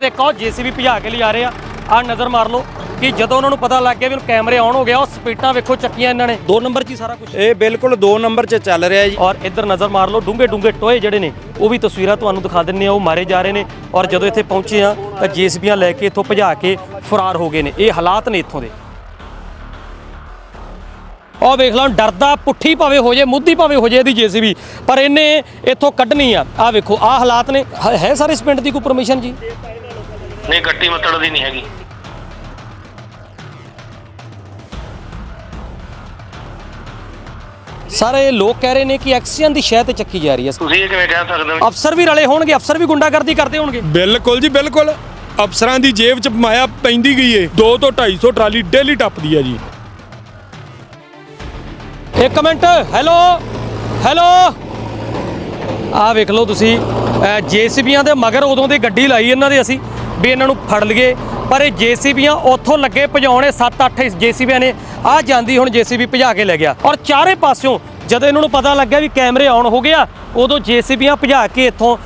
ਦੇਖੋ ਜੀਸੀਬੀ ਭਜਾ ਕੇ ਲਿਆ ਰਹੇ ਆ। ਆ ਨਜ਼ਰ ਮਾਰ ਲਓ ਕਿ ਜਦੋਂ ਉਹਨਾਂ ਨੂੰ ਪਤਾ ਲੱਗ ਗਿਆ ਵੀ ਹੁਣ ਕੈਮਰੇ ਆਨ ਹੋ ਗਿਆ ਉਹ ਸਪੀਟਾਂ ਵੇਖੋ ਚੱਕੀਆਂ ਇਹਨਾਂ ਨੇ। ਦੋ ਨੰਬਰ 'ਚ ਹੀ ਸਾਰਾ ਕੁਝ ਇਹ ਬਿਲਕੁਲ 2 ਨੰਬਰ 'ਚ ਚੱਲ ਰਿਹਾ ਜੀ। ਔਰ ਇੱਧਰ ਨਜ਼ਰ ਮਾਰ ਲਓ ਡੂੰਘੇ ਡੂੰਘੇ ਟੋਏ ਜਿਹੜੇ ਨੇ ਉਹ ਵੀ ਤਸਵੀਰਾਂ ਤੁਹਾਨੂੰ ਦਿਖਾ ਦਿੰਨੇ ਆ ਉਹ ਮਾਰੇ ਜਾ ਰਹੇ ਨੇ। ਔਰ ਜਦੋਂ ਇੱਥੇ ਪਹੁੰਚੇ ਆ ਤਾਂ ਜੀਸੀਬੀਆਂ ਲੈ ਕੇ ਇੱਥੋਂ ਭਜਾ ਕੇ ਫਰਾਰ ਹੋ ਗਏ ਨੇ। ਇਹ ਹਾਲਾਤ ਨੇ ਇੱਥੋਂ ਦੇ। ਉਹ ਵੇਖ ਲਓ ਡਰਦਾ ਪੁੱਠੀ ਭਾਵੇਂ ਹੋ ਜੇ ਮੁੱਧੀ ਭਾਵੇਂ ਹੋ ਜੇ ਇਹਦੀ ਜੀਸੀਬੀ ਪਰ ਇਹਨੇ ਇੱਥੋਂ ਕੱਢਣੀ ਆ। ਆ ਵੇਖੋ ਆ ਹਾਲਾਤ ਨੇ। ਹ- ਹੈ ਸਾਰੇ ਇਸ ਪਿੰਡ ਦੀ ਕੋਈ ਪਰਮਿਸ਼ਨ ਜੀ? ਨਹੀਂ ਗੱਟੀ ਮੱਤੜ ਦੀ ਨਹੀਂ ਹੈਗੀ। ਸਾਰੇ ਲੋਕ ਕਹਿ ਰਹੇ ਨੇ ਕਿ ਐਕਸੀਅਨ ਦੀ ਸ਼ਹਿ ਤੇ ਚੱਕੀ ਜਾ ਰਹੀ ਹੈ। ਤੁਸੀਂ ਇਹ ਕਿਵੇਂ ਕਹਿ ਸਕਦੇ ਹੋ? ਅਫਸਰ ਵੀ ਰਲੇ ਹੋਣਗੇ ਅਫਸਰ ਵੀ ਗੁੰਡਾਗਰਦੀ ਕਰਦੇ ਹੋਣਗੇ। ਬਿਲਕੁਲ ਜੀ ਬਿਲਕੁਲ। ਅਫਸਰਾਂ ਦੀ ਜੇਬ 'ਚ ਮਾਇਆ ਪੈਂਦੀ ਗਈ ਏ। 2 ਤੋਂ 250 ਟਰਾਲੀ ਡੇਲੀ ਟੱਪਦੀ ਆ ਜੀ। ਇੱਕ ਮਿੰਟ ਹੈਲੋ ਹੈਲੋ। ਆ ਵੇਖ ਲਓ ਤੁਸੀਂ ਜੀਸੀਬੀਆਂ ਦੇ ਮਗਰ ਉਦੋਂ ਦੀ ਗੱਡੀ ਲਾਈ ਇਹਨਾਂ ਦੇ ਅਸੀਂ। ਵੀ ਇਹਨਾਂ ਨੂੰ ਫੜ ਲਈਏ। ਪਰ ਇਹ ਜੀਸੀਬੀਆਂ ਉੱਥੋਂ ਲੱਗੇ ਭਜਾਉਣੇ 7-8 ਜੀਸੀਬੀਆਂ ਨੇ ਆ ਜਾਂਦੀ ਹੁਣ ਜੀਸੀਬੀ ਭਜਾ ਕੇ ਲੈ ਗਿਆ। ਔਰ ਚਾਰੇ ਪਾਸਿਓਂ ਜਦੋਂ ਇਹਨਾਂ ਨੂੰ ਪਤਾ ਲੱਗਿਆ ਵੀ ਕੈਮਰੇ ਆਨ ਹੋ ਗਿਆ ਉਦੋਂ ਜੀਸੀਬੀਆਂ ਭਜਾ ਕੇ ਇੱਥੋਂ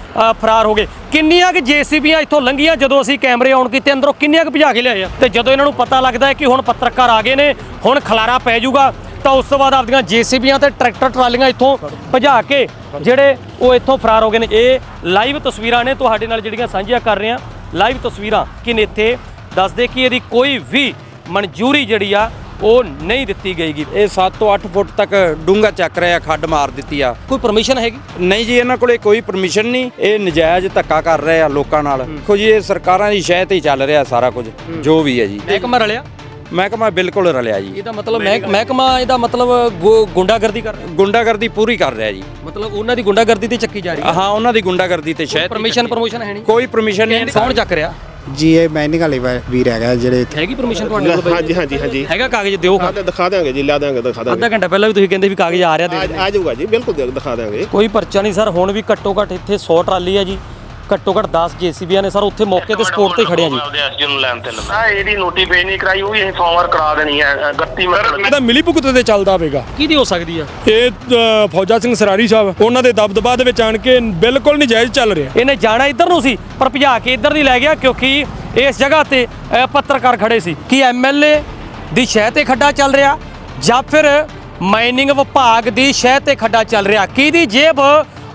ਫਰਾਰ ਹੋ ਗਏ। ਕਿੰਨੀਆਂ ਕਿ ਜੀਸੀਬੀਆਂ ਇੱਥੋਂ ਲੰਘੀਆਂ ਜਦੋਂ ਅਸੀਂ ਕੈਮਰੇ ਆਨ ਕੀਤੇ, ਅੰਦਰੋਂ ਕਿੰਨੀਆਂ ਕਿ ਭਜਾ ਕੇ ਲਿਆਏ ਆ? ਤੇ ਜਦੋਂ ਇਹਨਾਂ ਨੂੰ ਪਤਾ ਲੱਗਦਾ ਹੈ ਕਿ ਹੁਣ ਪੱਤਰਕਾਰ ਆ ਗਏ ਨੇ, ਹੁਣ ਖਲਾਰਾ ਪੈ ਜਾਊਗਾ, ਤਾਂ ਉਸ ਤੋਂ ਬਾਅਦ ਆਪਦੀਆਂ ਜੀਸੀਬੀਆਂ ਤੇ ਟਰੈਕਟਰ ਟਰਾਲੀਆਂ ਇੱਥੋਂ ਭਜਾ ਕੇ ਜਿਹੜੇ ਉਹ ਇੱਥੋਂ ਫਰਾਰ ਹੋ ਗਏ ਨੇ। ਇਹ ਲਾਈਵ ਤਸਵੀਰਾਂ ਨੇ, ਤੁਹਾਡੇ ਨਾਲ ਜਿਹੜੀਆਂ ਸਾਂਝੀਆਂ ਕਰ ਰਹੇ ਹਾਂ। ਲਾਈਵ ਤਸਵੀਰਾਂ ਕਿ ਇੱਥੇ ਦੱਸਦੇ ਕਿ ਇਹਦੀ ਕੋਈ ਵੀ ਮਨਜ਼ੂਰੀ ਜਿਹੜੀ ਆ ਉਹ ਨਹੀਂ ਦਿੱਤੀ ਗਈਗੀ। ਇਹ 7 ਤੋਂ 8 ਫੁੱਟ ਤੱਕ ਡੂੰਘਾ ਚੱਕ ਰਿਹਾ ਖੱਡ ਮਾਰ ਦਿੱਤੀ ਆ। ਕੋਈ ਪਰਮਿਸ਼ਨ ਹੈਗੀ? ਨਹੀਂ ਜੀ ਇਹਨਾਂ ਕੋਲੇ ਕੋਈ ਪਰਮਿਸ਼ਨ ਨਹੀਂ। ਇਹ ਨਜਾਇਜ਼ ਧੱਕਾ ਕਰ ਰਹੇ ਆ ਲੋਕਾਂ ਨਾਲ। ਦੇਖੋ ਜੀ ਇਹ ਸਰਕਾਰਾਂ ਦੀ ਸ਼ਹਿ ਤੇ ਹੀ ਚੱਲ ਰਿਹਾ ਸਾਰਾ ਕੁਝ ਜੋ ਵੀ ਹੈ ਜੀ। ਮਹਿਕਮਾ ਰਲਿਆ? ਮਹਿਕਮਾ ਬਿਲਕੁਲ ਰਲਿਆ ਜੀ। ਇਹਦਾ ਮਤਲਬ ਮਹਿਕ- ਮਹਿਕਮਾ ਇਹਦਾ ਮਤਲਬ ਗੁ- ਗੁੰਡਾਗਰਦੀ ਕਰ ਰਿਹਾ ਗੁੰਡਾਗਰਦੀ ਪੂਰੀ ਕਰ ਰਿਹਾ ਜੀ। ਮਤਲਬ ਉਹਨਾਂ ਦੀ ਗੁੰਡਾਗਰਦੀ ਤੇ ਚੱਕੀ ਜਾ ਰਹੀ ਹੈ? ਹਾਂ ਉਹਨਾਂ ਦੀ ਗੁੰਡਾਗਰਦੀ ਤੇ ਤੇ ਪਰਮਿਸ਼ਨ ਪਰਮੋਸ਼ਨ ਹੈ ਨਹੀਂ? ਕੋਈ ਪਰਮਿਸ਼ਨ ਨਹੀਂ। ਕੌਣ ਚੱਕ ਰਿਹਾ? ਜੀ ਇਹ ਮੈਨਿੰਗ ਵਾਲੇ ਵਾ- ਵੀਰ ਹੈਗਾ ਜਿਹੜੇ ਇੱਥੇ ਹੈਗੀ ਪਰਮਿਸ਼ਨ ਤੁਹਾਡੇ ਕੋਲ ਬਾਈ? ਹਾਂਜੀ ਹਾਂਜੀ ਹਾਂਜੀ। ਹੈਗਾ ਕਾਗਜ਼ ਦਿਓ ਹਾਂ ਤੇ ਦਿਖਾ ਦਾਂਗੇ ਜੀ ਲਿਆ ਦਾਂਗੇ ਦਿਖਾ ਦਾਂਗੇ ਅੱਧਾ ਘੰਟਾ ਪਹਿਲਾਂ ਵੀ ਤੁਸੀਂ ਕਹਿੰਦੇ ਵੀ ਕਾਗਜ਼ ਆ ਰਿਹਾ ਦੇ ਆ। ਆ ਜਾਊਗਾ ਜੀ ਬਿਲਕੁਲ ਦਿਖਾ ਦਾਂਗੇ ਕੋਈ ਪਰਚਾ ਨਹੀਂ ਸਰ ਹੁਣ ਵੀ ਘੱਟੋ ਘੱਟ ਇੱਥੇ 100 ਟਰਾਲੀ ਹੈ ਜੀ। ਘੱਟੋ ਘੱਟ 10 ਜੀਸੀਬੀਆਂ ਨੇ ਸਰ ਉੱਥੇ ਮੌਕੇ ਤੇ ਸਪੋਰਟ ਤੇ ਖੜੇ ਆ ਜੀ ਆਪਦੇ ਐਸਜੀ ਨੂੰ ਲੈਣ ਤੇ ਲੱਗਾ ਆ ਇਹਦੀ ਨੋਟੀ ਪੇਜ ਨਹੀਂ ਕਰਾਈ ਉਹ ਵੀ ਅਸੀਂ ਫਾਰਮਰ ਕਰਾ ਦੇਣੀ ਹੈ ਅ, ਗੱਤੀ ਮੱਤੜ ਇਹਦਾ ਮਿਲੀ ਭੁਗਤ ਤੇ ਚੱਲਦਾ ਹੋਵੇਗਾ ਕਿਹਦੀ ਹੋ ਸਕਦੀ ਆ? ਇਹ ਅ, ਫੌਜਾ ਸਿੰਘ ਸਰਾਰੀ ਸਾਹਿਬ ਉਹਨਾਂ ਦੇ ਦਬਦਬਾ ਦੇ ਵਿੱਚ ਆਣ ਕੇ ਬਿਲਕੁਲ ਨਜਾਇਜ਼ ਚੱਲ ਰਿਹਾ। ਇਹਨੇ ਜਾਣਾ ਇੱਧਰ ਨੂੰ ਸੀ ਪਰ ਭਜਾ ਕੇ ਇੱਧਰ ਦੀ ਲੈ ਗਿਆ ਕਿਉਂਕਿ ਇਸ ਜਗ੍ਹਾ ਤੇ ਅ, ਪੱਤਰਕਾਰ ਖੜੇ ਸੀ ਕੀ ਐਮਐਲਏ ਦੀ ਸ਼ਹਿ ਤੇ ਖੱਡਾ ਚੱਲ ਰਿਹਾ ਜਾਂ ਫਿਰ ਮਾਈਨਿੰਗ ਵਿਭਾਗ ਦੀ ਸ਼ਹਿ ਤੇ ਖੱਡਾ ਚੱਲ ਰਿਹਾ। ਕਿਹਦੀ ਜੇਬ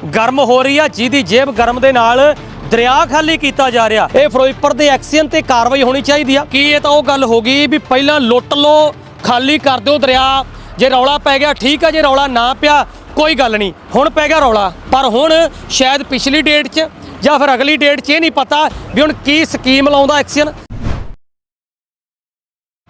ਗਰਮ ਹੋ ਰਹੀ ਆ, ਜਿਹਦੀ ਜੇਬ ਗਰਮ ਦੇ ਨਾਲ ਦਰਿਆ ਖਾਲੀ ਕੀਤਾ ਜਾ ਰਿਹਾ। ਇਹ ਫਿਰੋਜ਼ਪੁਰ ਦੇ ਐਕਸੀਅਨ ਤੇ ਕਾਰਵਾਈ ਹੋਣੀ ਚਾਹੀਦੀ ਆ। ਕੀ ਇਹ ਤਾਂ ਉਹ ਗੱਲ ਹੋ ਗਈ ਵੀ ਪਹਿਲਾਂ ਲੁੱਟ ਲਓ, ਖਾਲੀ ਕਰ ਦਿਓ ਦਰਿਆ। ਜੇ ਰੌਲਾ ਪੈ ਗਿਆ, ਠੀਕ ਆ, ਜੇ ਰੌਲਾ ਨਾ ਪਿਆ, ਕੋਈ ਗੱਲ ਨਹੀਂ। ਹੁਣ ਪੈ ਗਿਆ ਰੌਲਾ, ਪਰ ਹੁਣ ਸ਼ਾਇਦ ਪਿਛਲੀ ਡੇਟ 'ਚ ਜਾਂ ਫਿਰ ਅਗਲੀ ਡੇਟ 'ਚ ਇਹ ਨਹੀਂ ਪਤਾ ਵੀ ਹੁਣ ਕੀ ਸਕੀਮ ਲਾਉਂਦਾ ਐਕਸ਼ਨ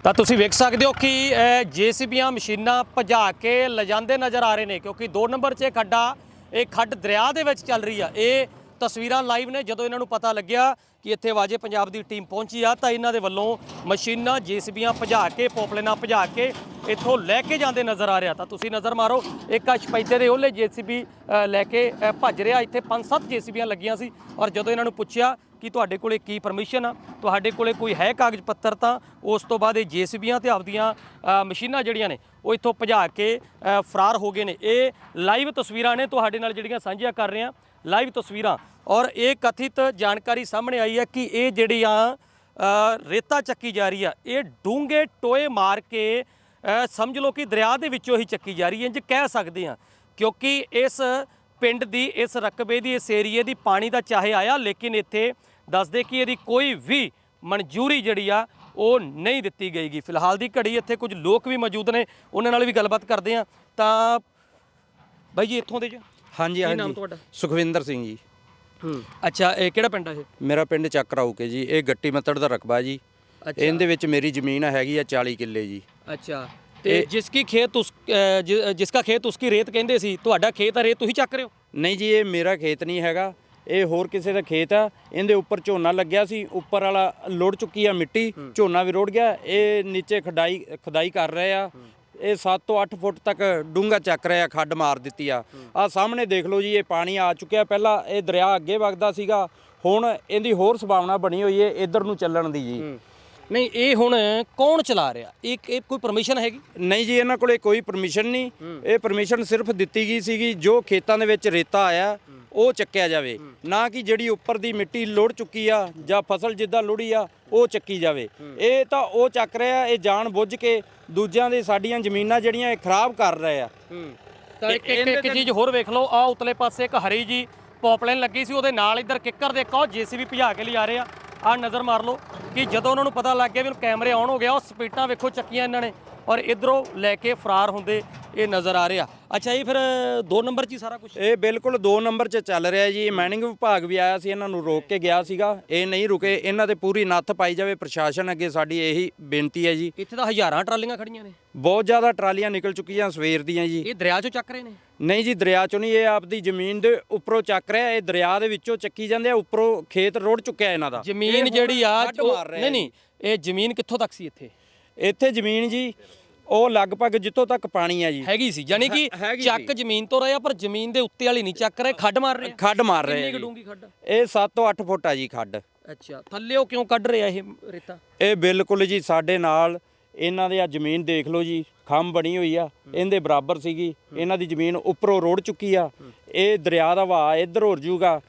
ਤਾਂ ਤੁਸੀਂ ਵੇਖ ਸਕਦੇ ਹੋ ਕਿ ਜੀਸੀਬੀਆਂ ਮਸ਼ੀਨਾਂ ਭਜਾ ਕੇ ਲਿਜਾਂਦੇ ਨਜ਼ਰ ਆ ਰਹੇ ਨੇ, ਕਿਉਂਕਿ 2 ਨੰਬਰ 'ਚ ਖੱਡਾ ਇਹ ਖੱਡ ਦਰਿਆ ਦੇ ਵਿੱਚ ਚੱਲ ਰਹੀ ਆ। ਇਹ ਤਸਵੀਰਾਂ ਲਾਈਵ ਨੇ, ਜਦੋਂ ਇਹਨਾਂ ਨੂੰ ਪਤਾ ਲੱਗਿਆ ਕਿ ਇੱਥੇ ਵਾਜੇ ਪੰਜਾਬ ਦੀ ਟੀਮ ਪਹੁੰਚੀ ਆ, ਤਾਂ ਇਹਨਾਂ ਦੇ ਵੱਲੋਂ ਮਸ਼ੀਨਾਂ, ਜੀਸੀਬੀਆਂ ਭਜਾ ਕੇ, ਪੋਪਲੇਨਾਂ ਭਜਾ ਕੇ ਇੱਥੋਂ ਲੈ ਕੇ ਜਾਂਦੇ ਨਜ਼ਰ ਆ ਰਿਹਾ। ਤਾਂ ਤੁਸੀਂ ਨਜ਼ਰ ਮਾਰੋ, ਇੱਕ ਆ ਸ਼ਪੈਦੇ ਦੇ ਉਹਲੇ ਜੀਸੀਬੀ ਲੈ ਕੇ ਭੱਜ ਰਿਹਾ। ਇੱਥੇ ਪੰਜ ਸੱਤ ਜੀਸੀਬੀਆਂ ਲੱਗੀਆਂ ਸੀ ਔਰ ਜਦੋਂ ਇਹਨਾਂ ਨੂੰ ਪੁੱਛਿਆ ਕਿ ਤੁਹਾਡੇ ਕੋਲੇ ਕੀ ਪਰਮਿਸ਼ਨ ਆ ਤੁਹਾਡੇ ਕੋਲੇ ਕੋਈ ਹੈ ਕਾਗਜ਼ ਪੱਤਰ ਤਾਂ ਉਸ ਤੋਂ ਬਾਅਦ ਇਹ ਜੀਸੀਬੀਆਂ ਤੇ ਆਪਦੀਆਂ ਅ, ਮਸ਼ੀਨਾਂ ਜਿਹੜੀਆਂ ਨੇ ਉਹ ਇੱਥੋਂ ਭਜਾ ਕੇ ਫਰਾਰ ਹੋ ਗਏ ਨੇ। ਇਹ ਲਾਈਵ ਤਸਵੀਰਾਂ ਨੇ ਤੁਹਾਡੇ ਨਾਲ ਜਿਹੜੀਆਂ ਸਾਂਝੀਆਂ ਕਰ ਰਹੇ ਹਾਂ ਲਾਈਵ ਤਸਵੀਰਾਂ। ਔਰ ਇਹ ਕਥਿਤ ਜਾਣਕਾਰੀ ਸਾਹਮਣੇ ਆਈ ਹੈ ਕਿ ਇਹ ਜਿਹੜੀਆਂ ਰੇਤਾ ਚੱਕੀ ਜਾ ਰਹੀ ਆ ਇਹ ਡੂੰਘੇ ਟੋਏ ਮਾਰ ਕੇ ਸਮਝ ਲਓ ਕਿ ਦਰਿਆ ਦੇ ਵਿੱਚੋਂ ਹੀ ਚੱਕੀ ਜਾ ਰਹੀ ਹੈ ਜੇ ਕਹਿ ਸਕਦੇ ਆ ਕਿਉਂਕਿ ਇਸ ਪਿੰਡ ਦੀ ਇਸ ਰਕਬੇ ਦੀ ਇਸ ਏਰੀਏ ਦੀ ਪਾਣੀ ਦਾ ਚਾਹੇ ਆਇਆ ਲੇਕਿਨ ਇੱਥੇ ਦੱਸਦੇ ਕਿ ਇਹਦੀ ਕੋਈ ਵੀ ਮਨਜ਼ੂਰੀ ਜਿਹੜੀ ਆ ਉਹ ਨਹੀਂ ਦਿੱਤੀ ਗਈਗੀ। ਫਿਲਹਾਲ ਦੀ ਘੜੀ ਇੱਥੇ ਕੁਝ ਲੋਕ ਵੀ ਮੌਜੂਦ ਨੇ ਉਹਨਾਂ ਨਾਲ ਵੀ ਗੱਲਬਾਤ ਕਰਦੇ ਆ ਤਾਂ ਬਾਈ ਜੀ ਇੱਥੋਂ ਦੇ ਜੀ? ਹਾਂਜੀ ਕੀ ਨਾਮ ਤੁਹਾਡਾ? ਸੁਖਵਿੰਦਰ ਸਿੰਘ ਜੀ। ਹੂੰ। ਅੱਛਾ ਇਹ ਕਿਹੜਾ ਪਿੰਡ ਆ ਇਹ? ਮੇਰਾ ਪਿੰਡ ਚੱਕ ਰਾਉਕੇ ਜੀ। ਇਹ ਗੱਟੀ ਮੱਤੜ ਦਾ ਰਕਬਾ ਜੀ। ਇਹਦੇ ਵਿੱਚ ਮੇਰੀ ਜ਼ਮੀਨ ਹੈਗੀ ਆ 40 ਕਿੱਲੇ ਜੀ। ਅੱਛਾ। ਤੇ ਜਿਸ ਕੀ ਖੇਤ ਉਸ ਜਿਸ ਦਾ ਖੇਤ ਉਸ ਕੀ ਰੇਤ ਕਹਿੰਦੇ ਸੀ ਤੁਹਾਡਾ ਖੇਤ ਆ ਰੇਤ ਤੁਸੀਂ ਚੱਕ ਰਹੇ ਹੋ? ਨਹੀਂ ਜੀ ਇਹ ਮੇਰਾ ਖੇਤ ਨਹੀਂ ਹੈਗਾ। ਇਹ ਹੋਰ ਕਿਸੇ ਦਾ ਖੇਤ ਆ ਇਹਦੇ ਉੱਪਰ ਝੋਨਾ ਲੱਗਿਆ ਸੀ ਉੱਪਰ ਵਾਲਾ ਲੁੜ ਚੁੱਕੀ ਆ ਮਿੱਟੀ ਝੋਨਾ ਵੀ ਰੁੜ ਗਿਆ ਇਹ ਨੀਚੇ ਖਡਾਈ ਖਦਾਈ ਕਰ ਰਹੇ ਆ। ਇਹ 7 ਤੋਂ 8 ਫੁੱਟ ਤੱਕ ਡੂੰਘਾ ਚੱਕ ਰਿਹਾ ਖੱਡ ਮਾਰ ਦਿੱਤੀ ਆ। ਆ ਸਾਹਮਣੇ ਦੇਖ ਲਓ ਜੀ ਇਹ ਪਾਣੀ ਆ ਚੁੱਕਿਆ। ਪਹਿਲਾਂ ਇਹ ਦਰਿਆ ਅੱਗੇ ਵਗਦਾ ਸੀਗਾ ਹੁਣ ਇਹਦੀ ਹੋਰ ਸੰਭਾਵਨਾ ਬਣੀ ਹੋਈ ਹੈ ਇਧਰ ਨੂੰ ਚੱਲਣ ਦੀ ਜੀ। ਨਹੀਂ ਇਹ ਹੁਣ ਕੌਣ ਚਲਾ ਰਿਹਾ? ਇਹ ਇਹ ਕੋਈ ਪਰਮਿਸ਼ਨ ਹੈਗੀ? ਨਹੀਂ ਜੀ ਇਹਨਾਂ ਕੋਲੇ ਕੋਈ ਪਰਮਿਸ਼ਨ ਨਹੀਂ। ਇਹ ਪਰਮਿਸ਼ਨ ਸਿਰਫ ਦਿੱਤੀ ਗਈ ਸੀਗੀ ਜੋ ਖੇਤਾਂ ਦੇ ਵਿੱਚ ਰੇਤਾ ਆਇਆ ਉਹ ਚੱਕਿਆ ਜਾਵੇ। ਨਾ ਕਿ ਜਿਹੜੀ ਉੱਪਰ ਦੀ ਮਿੱਟੀ ਲੁੜ ਚੁੱਕੀ ਆ ਜਾਂ ਫਸਲ ਜਿੱਦਾਂ ਲੁੜੀ ਆ ਉਹ ਚੱਕੀ ਜਾਵੇ। ਇਹ ਤਾਂ ਉਹ ਚੱਕ ਰਿਹਾ ਇਹ ਜਾਣ ਬੁੱਝ ਕੇ ਦੂਜਿਆਂ ਦੇ ਸਾਡੀਆਂ ਜ਼ਮੀਨਾਂ ਜਿਹੜੀਆਂ ਇਹ ਖਰਾਬ ਕਰ ਰਹੇ ਆ। ਤਾਂ ਇੱਕ ਇੱਕ ਇੱਕ ਚੀਜ਼ ਹੋਰ ਵੇਖ ਲਓ ਆ ਉਤਲੇ ਪਾਸੇ ਇੱਕ ਹਰੀ ਜੀ ਪੌਪਲਾਈਨ ਲੱਗੀ ਸੀ ਉਹਦੇ ਨਾਲ ਇੱਧਰ ਕਿੱਕਰ ਦੇ ਕੋ ਜੀਸੀਬੀ ਭਜਾ ਕੇ ਲਿਆ ਰਹੇ ਆ। ਆ ਨਜ਼ਰ ਮਾਰ ਲਓ ਕਿ ਜਦੋਂ ਉਹਨਾਂ ਨੂੰ ਪਤਾ ਲੱਗ ਗਿਆ ਵੀ ਹੁਣ ਕੈਮਰੇ ਆਨ ਹੋ ਗਿਆ, ਉਹ ਸਪੀਡਾਂ ਵੇਖੋ ਚੱਕੀਆਂ ਇਹਨਾਂ ਨੇ। ਔਰ ਇਧਰੋਂ ਲੈ ਕੇ ਫਰਾਰ ਹੁੰਦੇ ਇਹ ਨਜ਼ਰ ਆ ਰਿਹਾ ਅੱਛਾ ਇਹ ਫਿਰ 2 ਨੰਬਰ 'ਚ ਹੀ ਸਾਰਾ ਕੁਝ ਇਹ ਬਿਲਕੁਲ 2 ਨੰਬਰ 'ਚ ਚੱਲ ਰਿਹਾ ਜੀ। ਮਾਈਨਿੰਗ ਵਿਭਾਗ ਵੀ ਆਇਆ ਸੀ ਇਹਨਾਂ ਨੂੰ ਰੋਕ ਕੇ ਗਿਆ ਸੀਗਾ। ਇਹ ਨਹੀਂ ਰੁਕੇ। ਇਹਨਾਂ ਤੇ ਪੂਰੀ ਨੱਥ ਪਾਈ ਜਾਵੇ। ਪ੍ਰਸ਼ਾਸਨ ਅੱਗੇ ਸਾਡੀ ਇਹੀ ਬੇਨਤੀ ਹੈ ਜੀ। ਇੱਥੇ ਤਾਂ ਹਜ਼ਾਰਾਂ ਟਰਾਲੀਆਂ ਖੜੀਆਂ ਨੇ। ਬਹੁਤ ਜ਼ਿਆਦਾ ਟਰਾਲੀਆਂ ਨਿਕਲ ਚੁੱਕੀਆਂ ਸਵੇਰ ਦੀਆਂ ਜੀ। ਇਹ ਦਰਿਆ 'ਚੋਂ ਚੱਕ ਰਹੇ ਨੇ? ਨਹੀਂ ਜੀ ਦਰਿਆ ਚੋਂ ਨਹੀਂ। ਇਹ ਆਪਦੀ ਜ਼ਮੀਨ ਦੇ ਉੱਪਰੋਂ ਚੱਕ ਰਿਹਾ। ਇਹ ਦਰਿਆ ਦੇ ਵਿੱਚੋਂ ਚੱਕੀ ਜਾਂਦੇ ਆ। ਉੱਪਰੋਂ ਖੇਤ ਰੋੜ ਚੁੱਕਿਆ ਇਹਨਾਂ ਦਾ। ਜ਼ਮੀਨ ਜਿਹੜੀ ਆ ਨਹੀਂ ਨਹੀਂ। ਇਹ ਜ਼ਮੀਨ ਕਿੱਥੋਂ ਤੱਕ ਸੀ ਇੱਥੇ? ਇੱਥੇ ਜ਼ਮੀਨ ਜੀ ਉਹ ਲਗਭਗ ਜਿੱਥੋਂ ਤੱਕ ਪਾਣੀ ਆ ਜੀ। ਹੈਗੀ ਸੀ ਯਾਨੀ ਕਿ ਹੈ- ਚੱਕ ਜ਼ਮੀਨ ਤੋਂ ਰਹੇ ਪਰ ਜ਼ਮੀਨ ਦੇ ਉੱਤੇ ਵਾਲੀ ਨਹੀਂ ਚੱਕ ਰਹੇ ਖੱਡ ਮਾਰ ਰਹੇ ਖੱਡ ਮਾਰ ਰਹੇ ਕਿੰਨੀ। ਡੂੰਗੀ ਖੱਡ? ਇਹ 7 ਤੋਂ 8 ਫੁੱਟ ਆ ਜੀ ਖੱਡ। ਅੱਛਾ ਥੱਲੇੋਂ ਕਿਉਂ ਕੱਢ ਰਿਹਾ ਇਹ ਰੇਤਾ? ਇਹ ਬਿਲਕੁਲ ਜੀ ਸਾਡੇ ਨਾਲ ਇਹਨਾਂ ਦੇ ਆ ਜ਼ਮੀਨ ਦੇਖ ਲਓ ਜੀ ਖੰਮ ਬਣੀ ਹੋਈ ਆ ਇਹਦੇ ਬਰਾਬਰ ਸੀਗੀ ਇਹਨਾਂ ਦੀ ਜ਼ਮੀਨ ਉੱਪਰੋਂ ਰੋੜ ਚੁੱਕੀ ਆ ਇਹ ਦਰਿਆ ਦਾ ਵਹਾਅ ਇੱਧਰ ਹੋ ਜੂਗਾ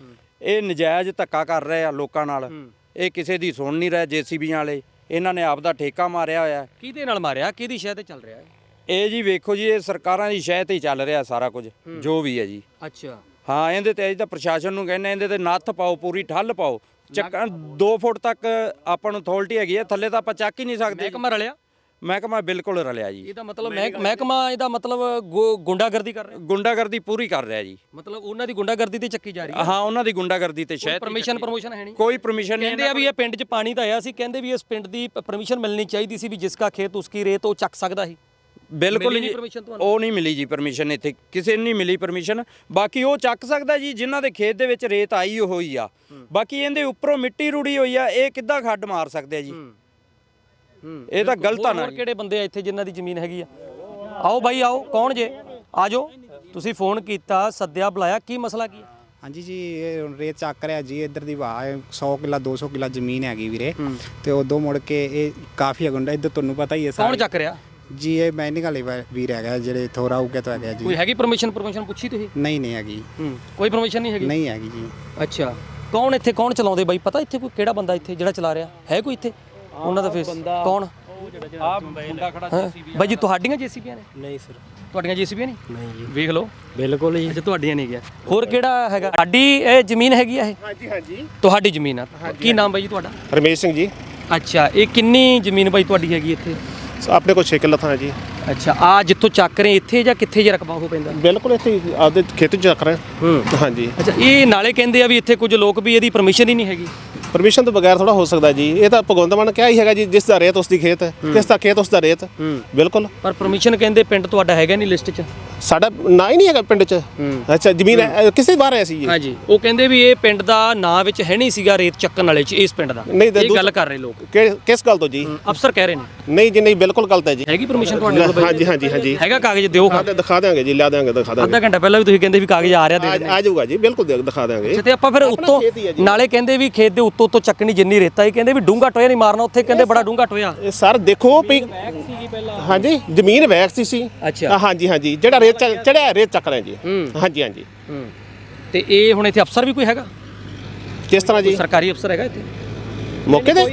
ਇਹ ਨਜਾਇਜ਼ ਧੱਕਾ ਕਰ ਰਹੇ ਆ ਲੋਕਾਂ ਨਾਲ ਇਹ ਕਿਸੇ ਦੀ ਸੁਣ ਨਹੀਂ ਰਹੇ ਜੀਸੀਬੀਆਂ ਵਾਲੇ ਇਹਨਾਂ ਨੇ ਆਪ ਦਾ ਠੇਕਾ ਮਾਰਿਆ ਹੋਇਆ ਕਿਹਦੇ ਨਾਲ ਮਾਰਿਆ? ਕਿਹਦੀ ਸ਼ਹਿ ਤੇ ਚੱਲ ਰਿਹਾ ਹੈ? ਇਹ ਜੀ ਵੇਖੋ ਜੀ ਇਹ ਸਰਕਾਰਾਂ ਦੀ ਸ਼ਹਿ ਤੇ ਹੀ ਚੱਲ ਰਿਹਾ ਸਾਰਾ ਕੁਝ ਜੋ ਵੀ ਹੈ ਜੀ। ਅੱਛਾ। ਹਾਂ ਇਹਦੇ ਤੇ ਅਸੀਂ ਤਾਂ ਪ੍ਰਸ਼ਾਸਨ ਨੂੰ ਕਹਿੰਦੇ ਇਹਦੇ ਤੇ ਨੱਥ ਪਾਓ ਪੂਰੀ ਠੱਲ ਪਾਓ। ਚੱਕਣ 2 ਫੁੱਟ ਤੱਕ ਆਪਾਂ ਨੂੰ ਅਥਾਰਟੀ ਹੈਗੀ ਹੈ ਥੱਲੇ ਤਾਂ ਆਪਾਂ ਚੱਕ ਹੀ ਨਹੀਂ ਸਕਦੇ। ਮਹਿਕਮਾ ਰਲਿਆ? ਮਹਿਕਮਾ ਬਿਲਕੁਲ ਰਲਿਆ ਜੀ। ਇਹਦਾ ਮਤਲਬ ਮਹਿਕ- ਮਹਿਕਮਾ ਇਹਦਾ ਮਤਲਬ ਗੁ- ਗੁੰਡਾਗਰਦੀ ਕਰ ਰਿਹਾ ਗੁੰਡਾਗਰਦੀ ਪੂਰੀ ਕਰ ਰਿਹਾ ਜੀ। ਮਤਲਬ ਉਹਨਾਂ ਦੀ ਗੁੰਡਾਗਰਦੀ ਤੇ ਚੱਕੀ ਜਾ ਰਹੀ ਹੈ? ਹਾਂ ਉਹਨਾਂ ਦੀ ਗੁੰਡਾਗਰਦੀ ਤੇ ਸ਼ਾਇਦ ਪਰਮਿਸ਼ਨ ਪਰਮੋਸ਼ਨ ਹੈ। ਨਹੀਂ? ਕੋਈ ਪਰਮਿਸ਼ਨ ਨਹੀਂ ਕਹਿੰਦੇ ਆ ਵੀ ਇਹ ਪਿੰਡ 'ਚ ਪਾਣੀ ਤਾਂ ਆਇਆ ਸੀ ਕਹਿੰਦੇ ਵੀ ਇਸ ਪਿੰਡ ਦੀ ਪਰਮਿਸ਼ਨ ਮਿਲਣੀ ਚਾਹੀਦੀ ਸੀ ਵੀ ਜਿਸਕਾ ਖੇਤ ਉਸਕੀ ਰੇਤ ਉਹ ਚੱਕ ਸਕਦਾ ਸੀ। ਬਿਲਕੁਲ ਮਿਲੀ ਜੀ। ਨਹੀਂ permission ਤੁਹਾਨੂੰ? ਉਹ ਨਹੀਂ ਮਿਲੀ ਜੀ ਪਰਮਿਸ਼ਨ ਇੱਥੇ। ਕਿਸੇ ਨੂੰ ਨਹੀਂ ਮਿਲੀ ਪਰਮਿਸ਼ਨ ਬਾਕੀ ਉਹ ਚੱਕ ਸਕਦਾ ਜੀ ਜਿਨ੍ਹਾਂ ਦੇ ਖੇਤ ਦੇ ਵਿੱਚ ਰੇਤ ਆਈ ਹੋਈ ਆ। ਬਾਕੀ ਇਹਦੇ ਉੱਪਰੋਂ ਮਿੱਟੀ ਰੁੜੀ ਹੋਈ ਆ ਇਹ ਕਿੱਦਾਂ ਖੱਡ ਮਾਰ ਸਕਦੇ ਆ ਜੀ? ਇਹ ਤਾਂ ਗਲਤ ਆ ਨਾ। ਹੋਰ। ਕਿਹੜੇ ਬੰਦੇ ਆ ਇੱਥੇ ਜਿਨ੍ਹਾਂ ਦੀ ਜ਼ਮੀਨ ਹੈਗੀ ਆ? ਆਓ ਬਾਈ ਆਓ। ਕੌਣ ਜੇ? ਆਜੋ ਤੁਸੀਂ ਫੋਨ ਕੀਤਾ ਸੱਦਿਆ ਬੁਲਾਇਆ। ਕੀ ਮਸਲਾ ਕੀ ਹੈ ਹਾਂਜੀ ਜੀ ਇਹ ਰੇਤ ਚੱਕ ਰਿਹਾ ਜੀ ਇੱਧਰ ਦੀ ਵਾਹ ਹੈ 100 ਕਿੱਲਾ 200 ਕਿੱਲਾ ਜ਼ਮੀਨ ਹੈਗੀ ਵੀਰੇ। ਤੇ ਉਦੋਂ ਮੁੜ ਕੇ ਇਹ ਕਾਫੀ ਅਗੁੰਡਾ ਇੱਧਰ ਤੁਹਾਨੂੰ ਪਤਾ ਹੀ ਹੈ ਕੌਣ ਸਾਰੇ। ਚੱਕ ਰਿਹਾ? ਜੀ ਇਹ ਵਾ- ਵੀਰ ਹੈਗਾ ਜਿਹੜੇ ਥੋੜਾ ਉਗੇ ਤੋਂ ਹੈਗਾ ਜੀ। ਕੋਈ ਹੈਗੀ ਪਰਮਿਸ਼ਨ ਪਰਮਿਸ਼ਨ ਪੁੱਛੀ ਤੁਸੀਂ? ਨਹੀਂ ਨਹੀਂ ਹੈਗੀ। ਕੋਈ ਪਰਮਿਸ਼ਨ ਨਹੀਂ ਹੈਗੀ? ਨਹੀਂ ਹੈਗੀ ਜੀ। ਅੱਛਾ। ਕੌਣ ਇੱਥੇ ਕੌਣ ਚਲਾਉਂਦੇ ਬਾਈ? ਪਤਾ ਇੱਥੇ ਕੋਈ ਕਿਹੜਾ ਬੰਦਾ ਇੱਥੇ ਜਿਹੜਾ ਚਲਾ ਰਿਹਾ? ਹੈ ਕੋਈ ਇੱਥੇ? ਉਹਨਾਂ ਦਾ ਫੇਸ ਕੌਣ? ਆ ਮੁੰਡਾ ਖੜਾ ਹੈਂ? ਬਾਈ ਜੀ ਤੁਹਾਡੀਆਂ ਜੀਸੀਬੀਆਂ ਨੇ? ਨਹੀਂ ਸਰ। ਤੁਹਾਡੀਆਂ ਜੀਸੀਬੀਆਂ ਨਹੀਂ? ਨਹੀਂ ਜੀ। ਵੇਖ ਲਓ। ਬਿਲਕੁਲ ਜੀ। ਅੱਛਾ ਤੁਹਾਡੀਆਂ ਨਹੀਂ ਗਿਆ। ਹੋਰ ਕਿਹੜਾ ਹੈਗਾ? ਤੁਹਾਡੀ ਇਹ ਜ਼ਮੀਨ ਹੈਗੀ ਆ ਇਹ? ਹਾਂਜੀ ਹਾਂਜੀ। ਤੁਹਾਡੀ ਜ਼ਮੀਨ ਆ। ਕੀ ਨਾਮ ਬਾਈ ਜੀ ਤੁਹਾਡਾ? ਰਮੇਸ਼ ਸਿੰਘ ਜੀ। ਅੱਛਾ ਇਹ ਕਿੰਨੀ ਜ਼ਮੀਨ ਬਾਈ ਤੁਹਾਡੀ ਹੈਗੀ ਇੱਥੇ? ਆਪਣੇ ਕੋਲ 6 ਕਿੱਲਾ ਥਾਂ ਹੈ ਜੀ। ਅੱਛਾ ਆ ਜਿੱਥੋਂ ਚੱਕ ਰਹੇ ਇੱਥੇ ਜਾਂ ਕਿੱਥੇ ਜੇ ਰਕਬਾ ਹੋ ਪੈਂਦਾ? ਬਿਲਕੁਲ ਇੱਥੇ ਆਪਦੇ ਖੇਤ 'ਚ ਚੱਕ ਰਹੇ। ਹੂੰ। ਹਾਂਜੀ। ਅੱਛਾ ਇਹ ਨਾਲੇ ਕਹਿੰਦੇ ਆ ਵੀ ਇੱਥੇ ਕੁਝ ਲੋਕ ਵੀ ਇਹਦੀ ਪਰਮਿਸ਼ਨ ਹੀ ਨਹੀਂ ਹੈਗੀ। ਪਰਮਿਸ਼ਨ ਤੋਂ ਬਗੈਰ ਥੋੜਾ ਹੋ ਸਕਦਾ ਜੀ। ਇਹ ਤਾਂ ਭਗਵੰਤ ਮਾਨ ਕਿਹਾ ਹੀ ਹੈਗਾ ਜੀ ਜਿਸ ਦਾ ਰੇਤ ਉਸ ਦੀ ਖੇਤ ਕਿਸ ਦਾ ਖੇਤ ਉਸ ਦਾ ਰੇਤ ਬਿਲਕੁਲ। ਪਰ ਪਰਮਿਸ਼ਨ ਕਹਿੰਦੇ ਪਿੰਡ ਤੁਹਾਡਾ ਹੈਗਾ ਨਹੀਂ ਲਿਸਟ 'ਚ? ਸਾਡਾ ਨਾਂ ਹੀ ਨਹੀਂ ਹੈਗਾ ਪਿੰਡ 'ਚ। ਅੱਛਾ ਜ਼ਮੀਨ ਹੈ- ਕਿਸੇ ਬਾਹਰ ਹੈ ਸੀ ਹਾਂਜੀ ਉਹ ਕਹਿੰਦੇ ਵੀ ਇਹ ਪਿੰਡ ਦਾ ਨਾਂ ਵਿੱਚ ਹੈ ਨਹੀਂ ਸੀਗਾ ਰੇਤ ਚੱਕਣ ਵਾਲੇ 'ਚ ਇਸ ਪਿੰਡ ਦਾ। ਨਹੀਂ, ਇਹ ਗੱਲ ਕਰ ਰਹੇ ਲੋਕ। ਕਿਸ ਗੱਲ ਤੋਂ ਜੀ? ਅਫਸਰ ਕਹਿ ਰਹੇ ਨੇ। ਨਹੀਂ ਜੀ ਨਹੀਂ ਬਿਲਕੁਲ ਗਲਤ ਹੈ ਜੀ। ਹੈਗੀ ਪਰਮਿਸ਼ਨ ਤੁਹਾਡੇ ਕੋਲ ਹਾਂਜੀ ਹਾਂਜੀ ਹਾਂਜੀ। ਹੈਗਾ ਕਾਗਜ਼ ਦਿਓ ਦਿਖਾ ਦੇ- ਦਿਖਾ ਦਾਂਗੇ ਜੀ ਲਿਆ ਦਾਂਗੇ ਦਿਖਾ ਦਾਂਗੇ ਅੱਧਾ ਘੰਟਾ ਪਹਿਲਾਂ ਵੀ ਤੁਸੀਂ ਕਹਿੰਦੇ ਵੀ ਕਾਗਜ਼ ਆ ਰਿਹਾ ਦੇ ਆ ਜਾਊਗਾ ਜੀ ਬਿਲਕੁਲ ਦਿਖਾ ਦਾਂਗੇ ਤੇ ਆਪਾਂ ਫਿਰ ਉੱਤੋਂ ਹੀ ਹੈ। ਨਾਲੇ ਕਹਿੰਦੇ ਵੀ ਖੇਤ ਦੇ ਉੱਤੋਂ ਉੱਤੋਂ ਚੱਕਣੀ ਜਿੰਨੀ ਰੇਤਾ ਹੀ ਕਹਿੰਦੇ ਵੀ ਡੂੰਗਾ ਟੋਇਆ ਨਹੀਂ ਮਾਰਨਾ ਉੱਥੇ ਕਹਿੰਦੇ ਬੜਾ ਡੂੰਗਾ ਟੋਇਆ। ਇਹ ਸਰ ਦੇਖੋ ਵੀ ਹਾਂਜੀ ਜ਼ਮੀਨ ਵੈਕ ਸੀ ਸੀ। ਅੱਛਾ। ਹਾਂਜੀ ਹਾਂਜੀ ਜਿਹੜਾ ਰੇਤ ਚੜਿਆ ਰੇਤ ਚੱਕ ਰਹੇ ਜੀ। ਹਾਂਜੀ ਹਾਂਜੀ। ਤੇ ਇਹ ਹੁਣ ਇੱਥੇ ਅਫਸਰ ਵੀ ਕੋਈ ਹੈਗਾ? ਕਿਸ ਤਰ੍ਹਾਂ ਜੀ? ਸਰਕਾਰੀ ਅਫਸਰ ਹੈਗਾ ਇੱਥੇ? ਮੌਕੇ ਤੇ?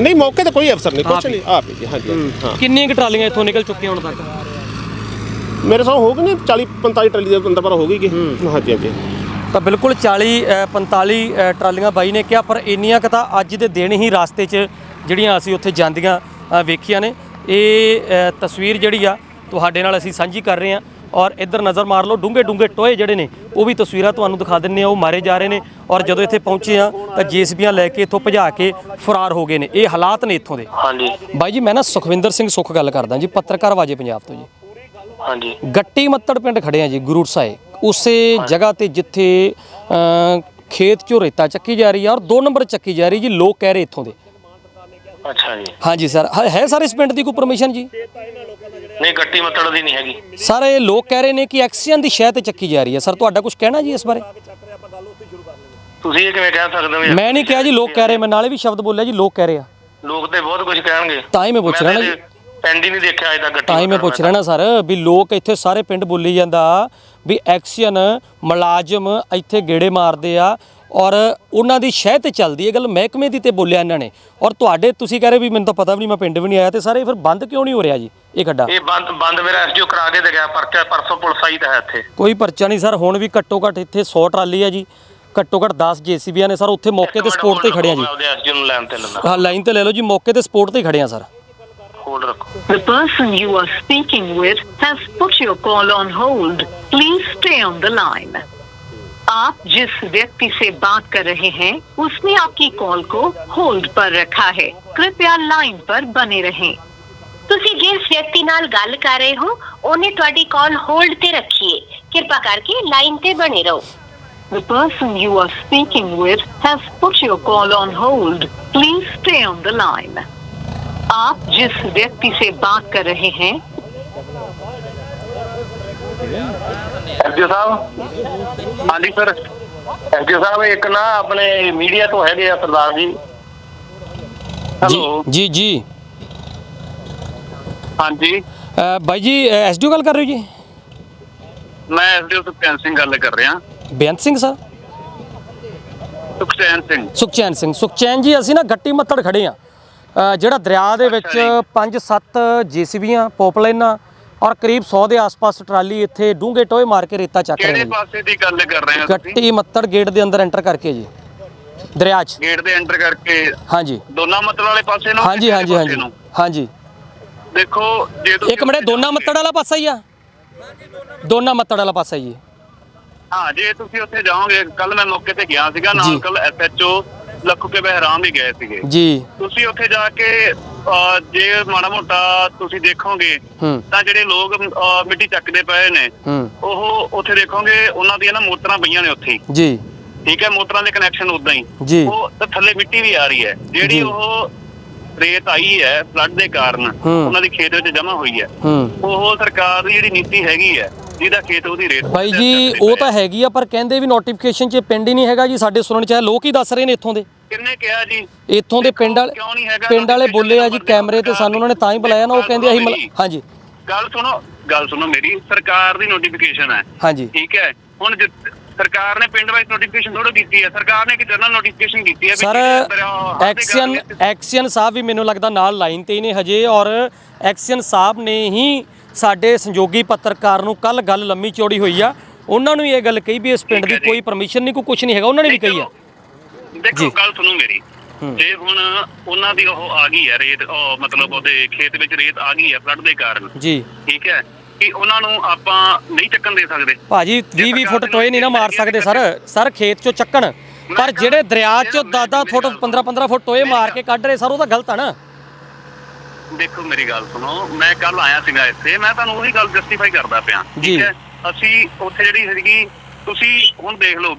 ਨਹੀਂ ਮੌਕੇ ਤੇ ਕੋਈ ਅਫਸਰ ਨਹੀਂ ਕੁਛ ਨਹੀਂ ਆਪ ਹੀ ਜੀ ਹਾਂਜੀ ਹਾਂਜੀ, ਹਾਂ। ਕਿੰਨੀਆਂ ਕੁ ਟਰਾਲੀਆਂ ਇੱਥੋਂ ਨਿਕਲ ਚੁੱਕੀਆਂ ਹੁਣ ਤੱਕ? ਮੇਰੇ ਸਾਹ ਹੋ ਗਏ ਨੇ 40 45 ਟਰਾਲੀ ਦੇ ਅੰਦਰ ਪਰ ਹੋ ਗਈ ਗੀ ਹਾਂਜੀ ਹਾਂਜੀ। ਤਾਂ ਬਿਲਕੁਲ 40 ਅ, 45 ਅ, ਟਰਾਲੀਆਂ ਬਾਈ ਨੇ ਕਿਹਾ ਪਰ ਇੰਨੀਆਂ ਕੁ ਤਾਂ ਅੱਜ ਦੇ ਦਿਨ ਹੀ ਰਾਸਤੇ 'ਚ ਜਿਹੜੀਆਂ ਅਸੀਂ ਉੱਥੇ ਜਾਂਦੀਆਂ ਵੇਖੀਆਂ ਨੇ। ਇਹ ਤਸਵੀਰ ਜਿਹੜੀ ਆ ਤੁਹਾਡੇ ਨਾਲ ਅਸੀਂ ਸਾਂਝੀ ਕਰ ਰਹੇ ਹਾਂ। ਔਰ ਇੱਧਰ ਨਜ਼ਰ ਮਾਰ ਲਓ ਡੂੰਗੇ ਡੂੰਗੇ ਟੋਏ ਜਿਹੜੇ ਨੇ ਉਹ ਵੀ ਤਸਵੀਰਾਂ ਤੁਹਾਨੂੰ ਦਿਖਾ ਦਿੰਨੇ ਆ ਉਹ ਮਾਰੇ ਜਾ ਰਹੇ ਨੇ। ਔਰ ਜਦੋਂ ਇੱਥੇ ਪਹੁੰਚੇ ਆ ਤਾਂ ਜੀਸੀਬੀਆਂ ਲੈ ਕੇ ਇੱਥੋਂ ਭਜਾ ਕੇ ਫਰਾਰ ਹੋ ਗਏ ਨੇ। ਇਹ ਹਾਲਾਤ ਨੇ ਇੱਥੋਂ ਦੇ। ਹਾਂਜੀ। ਬਾਈ ਜੀ ਮੈਂ ਨਾ ਸੁਖਵਿੰਦਰ ਸਿੰਘ ਸੁਖ ਗੱਲ ਕਰਦਾ ਜੀ ਪੱਤਰਕਾਰ ਵਾਜੇ ਪੰਜਾਬ ਤੋਂ ਜੀ। ਹਾਂਜੀ। ਗੱਟੀ ਮੱਤੜ ਪਿੰਡ ਖੜੇ ਆ ਜੀ ਗੁਰੂ ਸਾਹਿਬ। ਉਸੇ ਜਗ੍ਹਾ ਤੇ ਜਿੱਥੇ ਖੇਤ ਚੋਂ ਰੇਤਾ ਚੱਕੀ ਜਾ ਰਹੀ ਆ ਔਰ 2 ਨੰਬਰ ਚੱਕੀ ਜਾ ਰਹੀ ਜੀ ਲੋਕ ਕਹਿ ਰਹੇ ਇੱਥੋਂ ਦੇ। ਅੱਛਾ ਜੀ। ਹਾਂਜੀ ਸਰ ਹੈ- ਹੈ ਸਰ ਇਸ ਪਿੰਡ ਦੀ ਕੋਈ ਪਰਮਿਸ਼ਨ ਜੀ? ਨਹੀਂ ਗੱਟੀ ਮੱਤੜ ਦੀ ਨਹੀਂ ਹੈਗੀ। ਸਰ ਇਹ ਲੋਕ ਕਹਿ ਰਹੇ ਨੇ ਕਿ ਐਕਸੀਅਨ ਦੀ ਸ਼ਹਿ ਤੇ ਚੱਕੀ ਜਾ ਰਹੀ ਹੈ ਸਰ ਤੁਹਾਡਾ ਕੁਝ ਕਹਿਣਾ ਜੀ ਇਸ ਬਾਰੇ? ਤੁਸੀਂ ਇਹ ਕਿਵੇਂ ਕਹਿ ਸਕਦੇ ਹੋ ਮੈਂ ਨਹੀਂ ਕਿਹਾ ਜੀ ਲੋਕ ਕਹਿ ਰਹੇ ਮੈਂ ਨਾਲੇ ਵੀ ਸ਼ਬਦ ਬੋਲਿਆ ਜੀ ਲੋਕ ਕਹਿ ਰਹੇ ਆ। ਲੋਕ ਤੇ ਬਹੁਤ ਕੁਝ ਕਹਿਣਗੇ। ਤਾਂ ਹੀ ਮੈਂ ਪੁੱਛ ਰਿਹਾ ਨਾ ਜੀ। ਪਿੰਡ ਹੀ ਨਹੀਂ ਦੇਖਿਆ ਅਜੇ ਤੱਕ ਗੱਡੀ ਤਾਂ ਹੀ ਮੈਂ ਪੁੱਛ ਰਿਹਾ ਨਾ ਸਰ ਵੀ ਲੋਕ ਇੱਥੇ ਸਾਰੇ ਪਿੰਡ ਬੋਲੀ ਜਾਂਦਾ ਵੀ ਐਕਸ਼ਨ ਮੁਲਾਜ਼ਮ ਇੱਥੇ ਗੇੜੇ ਮਾਰਦੇ ਆ ਔਰ ਉਹਨਾਂ ਦੀ ਸ਼ਹਿ ਤੇ ਚੱਲਦੀ ਹੈ ਗੱਲ ਮਹਿਕਮੇ ਦੀ ਤੇ ਬੋਲਿਆ ਇਹਨਾਂ ਨੇ। ਔਰ ਤੁਹਾਡੇ ਤੁਸੀਂ ਕਹ ਰਹੇ ਵੀ ਮੈਨੂੰ ਤਾਂ ਪਤਾ ਵੀ ਨਹੀਂ ਮੈਂ ਪਿੰਡ ਵੀ ਨਹੀਂ ਆਇਆ ਤੇ ਸਾਰੇ ਫਿਰ ਬੰਦ ਕਿਉਂ ਨਹੀਂ ਹੋ ਰਿਹਾ ਜੀ ਇਹ ਖੱਡਾ? ਇਹ ਬੰਦ ਬੰਦ ਮੇਰਾ ਐਸਡੀਓ ਕਰਾ ਕੇ ਤੇ ਗਿਆ ਪਰਚਾ ਪਰਸੋਂ ਪੁਲਿਸ ਆਈ ਤਾਂ ਹੈ ਇੱਥੇ। ਕੋਈ ਪਰਚਾ ਨਹੀਂ ਸਰ ਹੁਣ ਵੀ ਘੱਟੋ ਘੱਟ ਇੱਥੇ 100 ਟਰਾਲੀ ਆ ਜੀ। ਘੱਟੋ ਘੱਟ 10 ਜੀਸੀਬੀਆਂ ਨੇ ਸਰ ਉੱਥੇ ਮੌਕੇ ਤੇ ਸਪੋਰਟ ਤੇ ਹੀ ਖੜੇ ਆ ਜੀ। ਹਾਂ ਲਾਈਨ ਤੇ ਲੈ ਲਓ ਜੀ ਮੌਕੇ ਤੇ ਸਪੋਰਟ ਤੇ ਹੀ ਖੜੇ ਆ ਸਰ। ਹੋਲਡ ਰੱਖੋ The person you are speaking with has put your call on hold. Please stay on the line. आप जिस व्यक्ति से बात कर रहे हैं उसने आपकी कॉल को होल्ड पर रखा है कृपया लाइन पर बने रहें। ਤੁਸੀਂ ਜਿਸ ਵਿਅਕਤੀ ਨਾਲ ਗੱਲ ਕਰ ਰਹੇ ਹੋ ਉਹਨੇ ਤੁਹਾਡੀ ਕਾਲ ਹੋਲਡ ਤੇ ਰੱਖੀ ਹੈ ਕਿਰਪਾ ਕਰਕੇ ਲਾਈਨ ਤੇ ਬਣੇ ਰਹੋ The person you are speaking with has put your call on hold. Please stay on the line. आप जिस व्यक्ति से बात कर रहे हैं ਐਸਡੀਓ ਸਾਹਿਬ ਹਾਂਜੀ ਸਰ ਐਸਡੀਓ ਸਾਹਿਬ ਇੱਕ ਨਾ ਆਪਣੇ ਮੀਡੀਆ ਤੋਂ ਹੈਗੇ ਆ ਸਰਦਾਰ ਜੀ ਜੀ ਹੈਲੋ ਜੀ ਜੀ ਹਾਂਜੀ ਅ, ਬਾਈ ਜੀ ਐਸਡੀਓ ਗੱਲ ਕਰ ਰਹੇ ਹੋ ਜੀ ਮੈਂ ਐਸਡੀਓ ਸੁਖਚੈਨ ਸਿੰਘ ਗੱਲ ਕਰ ਰਿਹਾ ਬੇਅੰਤ ਸਿੰਘ ਸਰ ਸੁਖਚੈਨ ਸਿੰਘ ਸੁਖਚੈਨ ਸਿੰਘ ਸੁਖਚੈਨ ਜੀ ਅਸੀਂ ਨਾ ਗੱਟੀ ਮੱਤੜ ਖੜੇ ਆ ਜਿਹੜਾ ਦਰਿਆ ਦੇ ਵਿੱਚ 5-7 ਜੀਸੀਬੀਆਂ ਪੋਪਲੇਨਾਂ ਔਰ ਕਰੀਬ 100 ਦੇ ਆਸ-ਪਾਸ ਟਰਾਲੀ ਇੱਥੇ ਡੂੰਘੇ ਟੋਏ ਮਾਰ ਕੇ ਰੇਤਾ ਚੱਕ ਰਹੇ ਨੇ। ਜੀ। ਪਾਸੇ ਦੀ ਗੱਲ ਕਰ ਰਹੇ ਹੋ ਤੁਸੀਂ? ਗੱਟੀ ਮੱਤੜ ਗੇਟ ਦੇ ਅੰਦਰ ਐਂਟਰ ਕਰਕੇ ਜੀ। ਦਰਿਆ 'ਚ। ਗੇਟ ਦੇ ਐਂਟਰ ਕਰਕੇ। ਹਾਂਜੀ। ਦੋਨਾ ਮਤਲਬ ਵਾਲੇ ਪਾਸੇ ਨੂੰ ਹਾਂਜੀ ਹਾਂਜੀ ਹਾਂਜੀ? ਹਾਂਜੀ। ਦੇਖੋ ਜੇ ਤੁਸੀਂ ਇੱਕ ਮਿੰਟ ਦੋਨਾ ਮੱਤੜ ਵਾਲਾ ਪਾਸਾ ਹੀ ਆ। ਦੋਨਾ ਮੱਤੜ ਵਾਲਾ ਪਾਸਾ ਜੀ। ਹਾਂ ਜੇ ਤੁਸੀਂ ਉੱਥੇ ਜਾਓਗੇ ਕੱਲ ਮੈਂ ਮੌਕੇ ਤੇ ਗਿਆ ਸੀਗਾ। ਨਾਲ ਕੱਲ ਐਸਐਚਓ ਲੱਖੂ ਕੇ ਬਹਿਰਾਮ ਵੀ ਗਏ ਸੀਗੇ। ਜੀ। ਤੁਸੀਂ ਉੱਥੇ ਜਾ ਕੇ ਜੇ ਮਾੜਾ ਮੋਟਾ ਤੁਸੀਂ ਦੇਖੋਗੇ ਹੂੰ। ਤਾਂ ਜਿਹੜੇ ਲੋਕ ਮਿੱਟੀ ਚੱਕਦੇ ਪਏ ਨੇ ਹੂੰ। ਉਹ ਉੱਥੇ ਦੇਖੋਗੇ ਉਹਨਾਂ ਦੀਆਂ ਨਾ ਮੋਟਰਾਂ ਪਈਆਂ ਨੇ ਉੱਥੇ। ਹੀ। ਜੀ। ਠੀਕ ਹੈ ਮੋਟਰਾਂ ਦੇ ਕਨੈਕਸ਼ਨ ਉਦਾਂ ਹੀ। ਉਹ ਥੱਲੇ ਮਿੱਟੀ ਵੀ ਆ ਰਹੀ ਹੈ। ਜਿਹੜੀ ਉਹ ਰੇਤ ਆਈ ਹੈ ਫਲੱਡ ਦੇ ਕਾਰਨ ਹੂੰ। ਉਹਨਾਂ ਦੀ ਖੇਤ ਵਿੱਚ ਜਮ੍ਹਾਂ ਹੋਈ ਹੈ। ਹੂੰ। ਉਹ ਸਰਕਾਰ ਦੀ ਜਿਹੜੀ ਨੀਤੀ ਹੈਗੀ ਹੈ ਜਿਹਦਾ ਖੇਤ ਉਹਦੀ ਰੇਤ ਬਾਈ ਜੀ ਉਹ ਤਾਂ। ਹੈਗੀ ਆ ਪਰ ਕਹਿੰਦੇ ਵੀ ਨੋਟੀਫਿਕੇਸ਼ਨ 'ਚ ਪਿੰਡ ਹੀ ਨਹੀਂ ਹੈਗਾ ਜੀ ਸਾਡੇ ਸੁਣਨ 'ਚ ਆਇਆ ਲੋਕ ਹੀ ਦੱਸ ਰਹੇ ਨੇ ਇੱਥੋਂ ਦੇ। ਕਿੰਨੇ ਕਿਹਾ ਜੀ? ਇੱਥੋਂ ਦੇ ਪਿੰਡ ਵਾਲੇ ਕਿਉਂ ਨਹੀਂ ਹੈਗਾ? ਪਿੰਡ ਵਾਲੇ ਬੋਲੇ ਆ ਜੀ ਕੈਮਰੇ ਤੇ ਸਾਨੂੰ ਉਹਨਾਂ ਨੇ ਤਾਂ ਹੀ ਬੁਲਾਇਆ ਨਾ ਉਹ ਕਹਿੰਦੇ ਅਸੀਂ ਹਾਂਜੀ। ਗੱਲ ਸੁਣੋ ਗੱਲ ਸੁਣੋ ਮੇਰੀ ਸਰਕਾਰ ਦੀ ਨੋਟੀਫਿਕੇਸ਼ਨ ਹੈ। ਹਾਂਜੀ। ਠੀਕ ਹੈ? ਹੁਣ ਜੇ ਸਰਕਾਰ ਨੇ ਪਿੰਡ ਵਾਈਜ਼ ਨੋਟੀਫਿਕੇਸ਼ਨ ਥੋੜਾ ਕੀਤੀ ਹੈ ਸਰਕਾਰ ਨੇ ਇੱਕ ਜਨਰਲ ਨੋਟੀਫਿਕੇਸ਼ਨ ਕੀਤੀ ਹੈ ਸਰ ਐਕਸ਼ਨ ਐਕਸ਼ਨ ਸਾਹਿਬ ਵੀ ਮੈਨੂੰ ਲੱਗਦਾ ਨਾਲ ਲਾਈਨ ਤੇ ਹੀ ਨੇ ਹਜੇ ਔਰ ਐਕਸ਼ਨ ਸਾਹਿਬ ਨੇ ਹੀ ਸਾਡੇ ਸੰਯੋਗੀ ਪੱਤਰਕਾਰ ਨੂੰ ਕੱਲ ਗੱਲ ਲੰਮੀ ਚੌੜੀ ਹੋਈ ਆ। ਉਹਨਾਂ ਨੂੰ ਇਹ ਗੱਲ ਕਹੀ ਵੀ ਇਸ ਪਿੰਡ ਦੀ। ਕੋਈ ਪਰਮਿਸ਼ਨ ਨਹੀਂ ਕੋਈ ਕੁਝ ਨਹੀਂ ਹੈਗਾ। ਉਹਨਾਂ ਨੇ ਵੀ ਕਹੀ ਆ। ਦੇਖੋ। ਗੱਲ ਸੁਣੋ ਮੇਰੀ। ਜੇ ਹੁਣ ਉਹਨਾਂ ਦੀ ਉਹ ਆ ਗਈ ਹੈ ਰੇਤ ਮਤਲਬ ਉਹਦੇ ਖੇਤ ਵਿੱਚ ਰੇਤ ਆ ਗਈ ਹੈ ਫਲੱਡ ਦੇ ਕਾਰਨ। ਜੀ। ਠੀਕ ਹੈ? ਕਿ ਉਹਨਾਂ ਨੂੰ ਆਪਾਂ ਨਹੀਂ ਚੱਕਣ ਦੇ ਸਕਦੇ। ਭਾਜੀ 20 20 ਫੁੱਟ ਟੋਏ ਨਹੀਂ ਨਾ ਮਾਰ ਸਕਦੇ ਸਰ। ਸਰ ਖੇਤ ਚੋਂ ਚੱਕਣ। ਪਰ ਜਿਹੜੇ ਦਰਿਆ ਚੋਂ 10 ਫੁੱਟ 15 15 ਫੁੱਟ ਟੋਏ ਮਾਰ ਕੇ ਕੱਢ ਰਹੇ ਸਰ ਉਹ ਤਾਂ ਗਲਤ ਆ ਨਾ। ਦੇਖੋ ਮੇਰੀ ਗੱਲ ਸੁਣੋ ਮੈਂ ਕੱਲ ਆਇਆ ਸੀਗਾ ਇੱਥੇ ਮੈਂ ਤੁਹਾਨੂੰ ਉਹੀ ਗੱਲ ਜਸਟੀਫਾਈ ਕਰਦਾ ਪਿਆ। ਠੀਕ ਹੈ? ਅਸੀਂ ਉੱਥੇ ਜਿਹੜੀ ਸੀਗੀ ਤੁਸੀਂ ਹੁਣ ਦੇਖ ਲਓ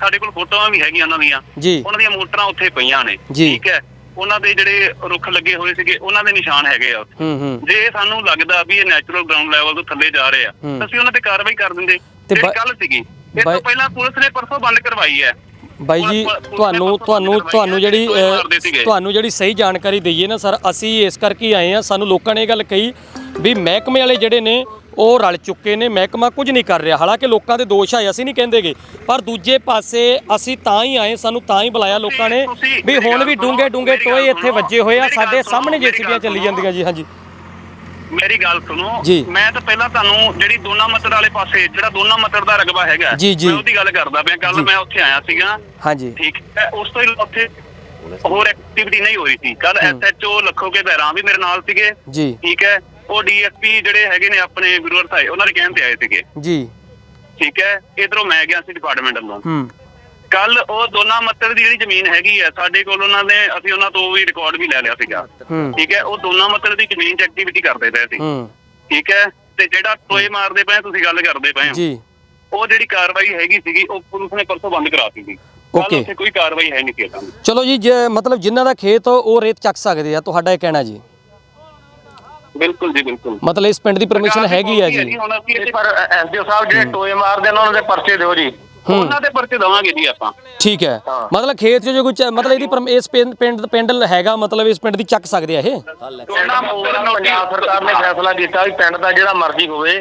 ਸਾਡੇ ਕੋਲ ਫੋਟੋਆਂ ਵੀ ਹੈਗੀਆਂ ਉਹਨਾਂ ਦੀਆਂ ਉਹਨਾਂ ਦੀਆਂ ਮੋਟਰਾਂ ਉੱਥੇ ਪਈਆਂ ਨੇ। ਠੀਕ ਹੈ? ਉਹਨਾਂ ਦੇ ਜਿਹੜੇ ਰੁੱਖ ਲੱਗੇ ਹੋਏ ਸੀਗੇ ਉਹਨਾਂ ਦੇ ਨਿਸ਼ਾਨ ਹੈਗੇ ਆ ਉੱਥੇ। ਹੂੰ ਹੂੰ ਜੇ ਸਾਨੂੰ ਲੱਗਦਾ ਵੀ ਇਹ ਨੈਚੁਰਲ ਗਰਾਊਂਡ ਲੈਵਲ ਤੋਂ ਥੱਲੇ ਜਾ ਰਹੇ ਆ। ਤਾਂ ਅਸੀਂ ਉਹਨਾਂ ਤੇ ਕਾਰਵਾਈ ਕਰ ਦਿੰਦੇ ਤੇ ਕੱਲ ਸੀਗੀ ਇਸ ਤੋਂ ਪਹਿਲਾਂ ਪੁਲਿਸ ਨੇ ਪਰਸੋਂ ਬੰਦ ਕਰਵਾਈ ਹੈ ਬਾਈ ਜੀ ਤੁਹਾਨੂੰ ਤੁਹਾਨੂੰ ਤੁਹਾਨੂੰ ਜਿਹੜੀ। ਤੁਹਾਨੂੰ ਜਿਹੜੀ ਸਹੀ ਜਾਣਕਾਰੀ ਦਈਏ ਨਾ ਸਰ ਅਸੀਂ ਇਸ ਕਰਕੇ ਆਏ ਆ ਸਾਨੂੰ ਲੋਕਾਂ ਨੇ ਇਹ ਗੱਲ ਕਹੀ ਵੀ ਮਹਿਕਮੇ ਵਾਲੇ ਜਿਹੜੇ ਨੇ ਉਹ ਰਲ ਚੁੱਕੇ ਨੇ ਮਹਿਕਮਾ ਕੁਝ ਨਹੀਂ ਕਰ ਰਿਹਾ। ਹਾਲਾਂਕਿ ਲੋਕਾਂ ਦੇ ਦੋਸ਼ ਆਏ ਅਸੀਂ ਨਹੀਂ ਕਹਿੰਦੇਗੇ। ਪਰ ਦੂਜੇ ਪਾਸੇ ਅਸੀਂ ਤਾਂ ਹੀ ਆਏ ਸਾਨੂੰ ਤਾਂ ਹੀ ਬੁਲਾਇਆ ਲੋਕਾਂ ਨੇ ਵੀ ਹੁਣ ਵੀ ਡੂੰਗੇ ਡੂੰਗੇ ਟੋਏ ਇੱਥੇ ਵੱਜੇ ਹੋਏ ਆ ਸਾਡੇ ਸਾਹਮਣੇ ਜੇਸੀਬੀਆਂ ਚੱਲੀ। ਜਾਂਦੀਆਂ ਜੀ ਹਾਂਜੀ। ਮੇਰੀ ਗੱਲ ਸੁਣੋ। ਮੈਂ ਤਾਂ ਪਹਿਲਾਂ ਤੁਹਾਨੂੰ ਜਿਹੜੀ ਦੋਨਾ ਮੱਤੜ ਵਾਲੇ ਪਾਸੇ ਜਿਹੜਾ ਦੋਨਾ ਮੱਤੜ ਦਾ ਰਕਬਾ ਹੈਗਾ। ਮੈਂ ਉਹਦੀ ਗੱਲ ਕਰਦਾ ਪਿਆ। ਕੱਲ। ਮੈਂ ਉੱਥੇ ਆਇਆ ਸੀਗਾ। ਹਾਂਜੀ। ਠੀਕ ਹੈ ਉਸ ਤੋਂ ਇਲਾਵਾ ਉੱਥੇ ਹੋਰ ਐਕਟੀਵਿਟੀ ਨਹੀਂ ਹੋ ਰਹੀ ਸੀ। ਕੱਲ ਐਸਐਚਓ ਲੱਖੋ ਕੇ ਬਹਿਰਾਮ ਵੀ ਮੇਰੇ ਨਾਲ ਸੀਗੇ। ਠੀਕ ਹੈ ਉਹ ਡੀਐਸਪੀ ਜਿਹੜੇ ਹੈਗੇ ਨੇ ਆਪਣੇ ਗੁਰੂਵਰ ਸਾਹਿਬ ਉਹਨਾਂ ਦੇ ਕਹਿਣ ਤੇ ਆਏ ਸੀਗੇ। ਜੀ। ਠੀਕ ਹੈ ਇਧਰੋਂ ਮੈਂ ਗਿਆ ਸੀ ਡਿਪਾਰਟਮੈਂਟ ਵੱਲੋਂ। ਹੂੰ। ਕੱਲ ਉਹ ਦੋਨਾ ਮੱਤੜ ਦੀ ਜਿਹੜੀ ਜ਼ਮੀਨ ਹੈਗੀ ਹੈ ਸਾਡੇ ਕੋਲ ਉਹਨਾਂ ਨੇ ਅਸੀਂ ਉਹਨਾਂ ਤੋਂ ਵੀ ਰਿਕਾਰਡ ਵੀ ਲੈ ਲਿਆ ਸੀਗਾ। ਹੂੰ। ਠੀਕ ਹੈ ਉਹ ਦੋਨਾ ਮੱਤੜ ਦੀ ਜ਼ਮੀਨ 'ਚ ਐਕਟੀਵਿਟੀ ਕਰਦੇ ਪਏ ਸੀ। ਹੂੰ। ਠੀਕ ਹੈ ਤੇ ਜਿਹੜਾ ਟੋਏ ਮਾਰਦੇ ਪਏ ਤੁਸੀਂ ਗੱਲ ਕਰਦੇ ਪਏ ਹੋ। ਜੀ। ਉਹ ਜਿਹੜੀ ਕਾਰਵਾਈ ਹੈਗੀ ਸੀਗੀ ਉਹ ਪੁਲਿਸ ਨੇ ਪਰਸੋਂ ਬੰਦ ਕਰਾਤੀ ਸੀ। Okay. ਕੱਲ ਉੱਥੇ ਕੋਈ ਕਾਰਵਾਈ ਹੈ ਨਹੀਂ ਕੀਤਾ ਚਲੋ ਜੀ ਜੇ ਮਤਲਬ ਜਿਨ੍ਹਾਂ ਦਾ ਖੇਤ ਉਹ ਰੇਤ ਚੱਕ ਸਕਦੇ ਆ ਤੁਹਾਡਾ ਇਹ ਕਹਿਣਾ ਜੀ। ਬਿਲਕੁਲ ਜੀ ਬਿਲਕੁਲ। ਮਤਲਬ ਇਸ ਪਿੰਡ ਦੀ ਪਰਮਿਸ਼ਨ ਹੈਗੀ ਆ ਜੀ? ਹੁਣ ਅਸੀਂ ਪਰ ਐਸਡੀਓ ਸਾਹਿਬ ਜਿਹੜੇ ਟੋਏ ਮਾਰਦੇ ਨੇ ਉਹਨਾਂ ਦੇ ਪਰਚੇ ਦਿਓ ਜੀ। ਉਹਨਾਂ ਦੇ ਪਰਚੇ ਦਵਾਂਗੇ ਜੀ ਆਪਾਂ। ਠੀਕ ਹੈ। ਮਤਲਬ ਖੇਤ 'ਚ ਜੋ ਕੋਈ ਮਤਲਬ ਇਹਦੀ ਇਸ ਪਿੰਡ ਪਿੰਡ ਹੈਗਾ ਮਤਲਬ ਇਸ ਪਿੰਡ ਦੀ ਚੱਕ ਸਕਦੇ ਆ ਇਹ? ਪੰਜਾਬ ਸਰਕਾਰ ਨੇ ਫੈਸਲਾ ਕੀਤਾ ਵੀ ਪਿੰਡ ਦਾ ਜਿਹੜਾ ਮਰਜ਼ੀ ਹੋਵੇ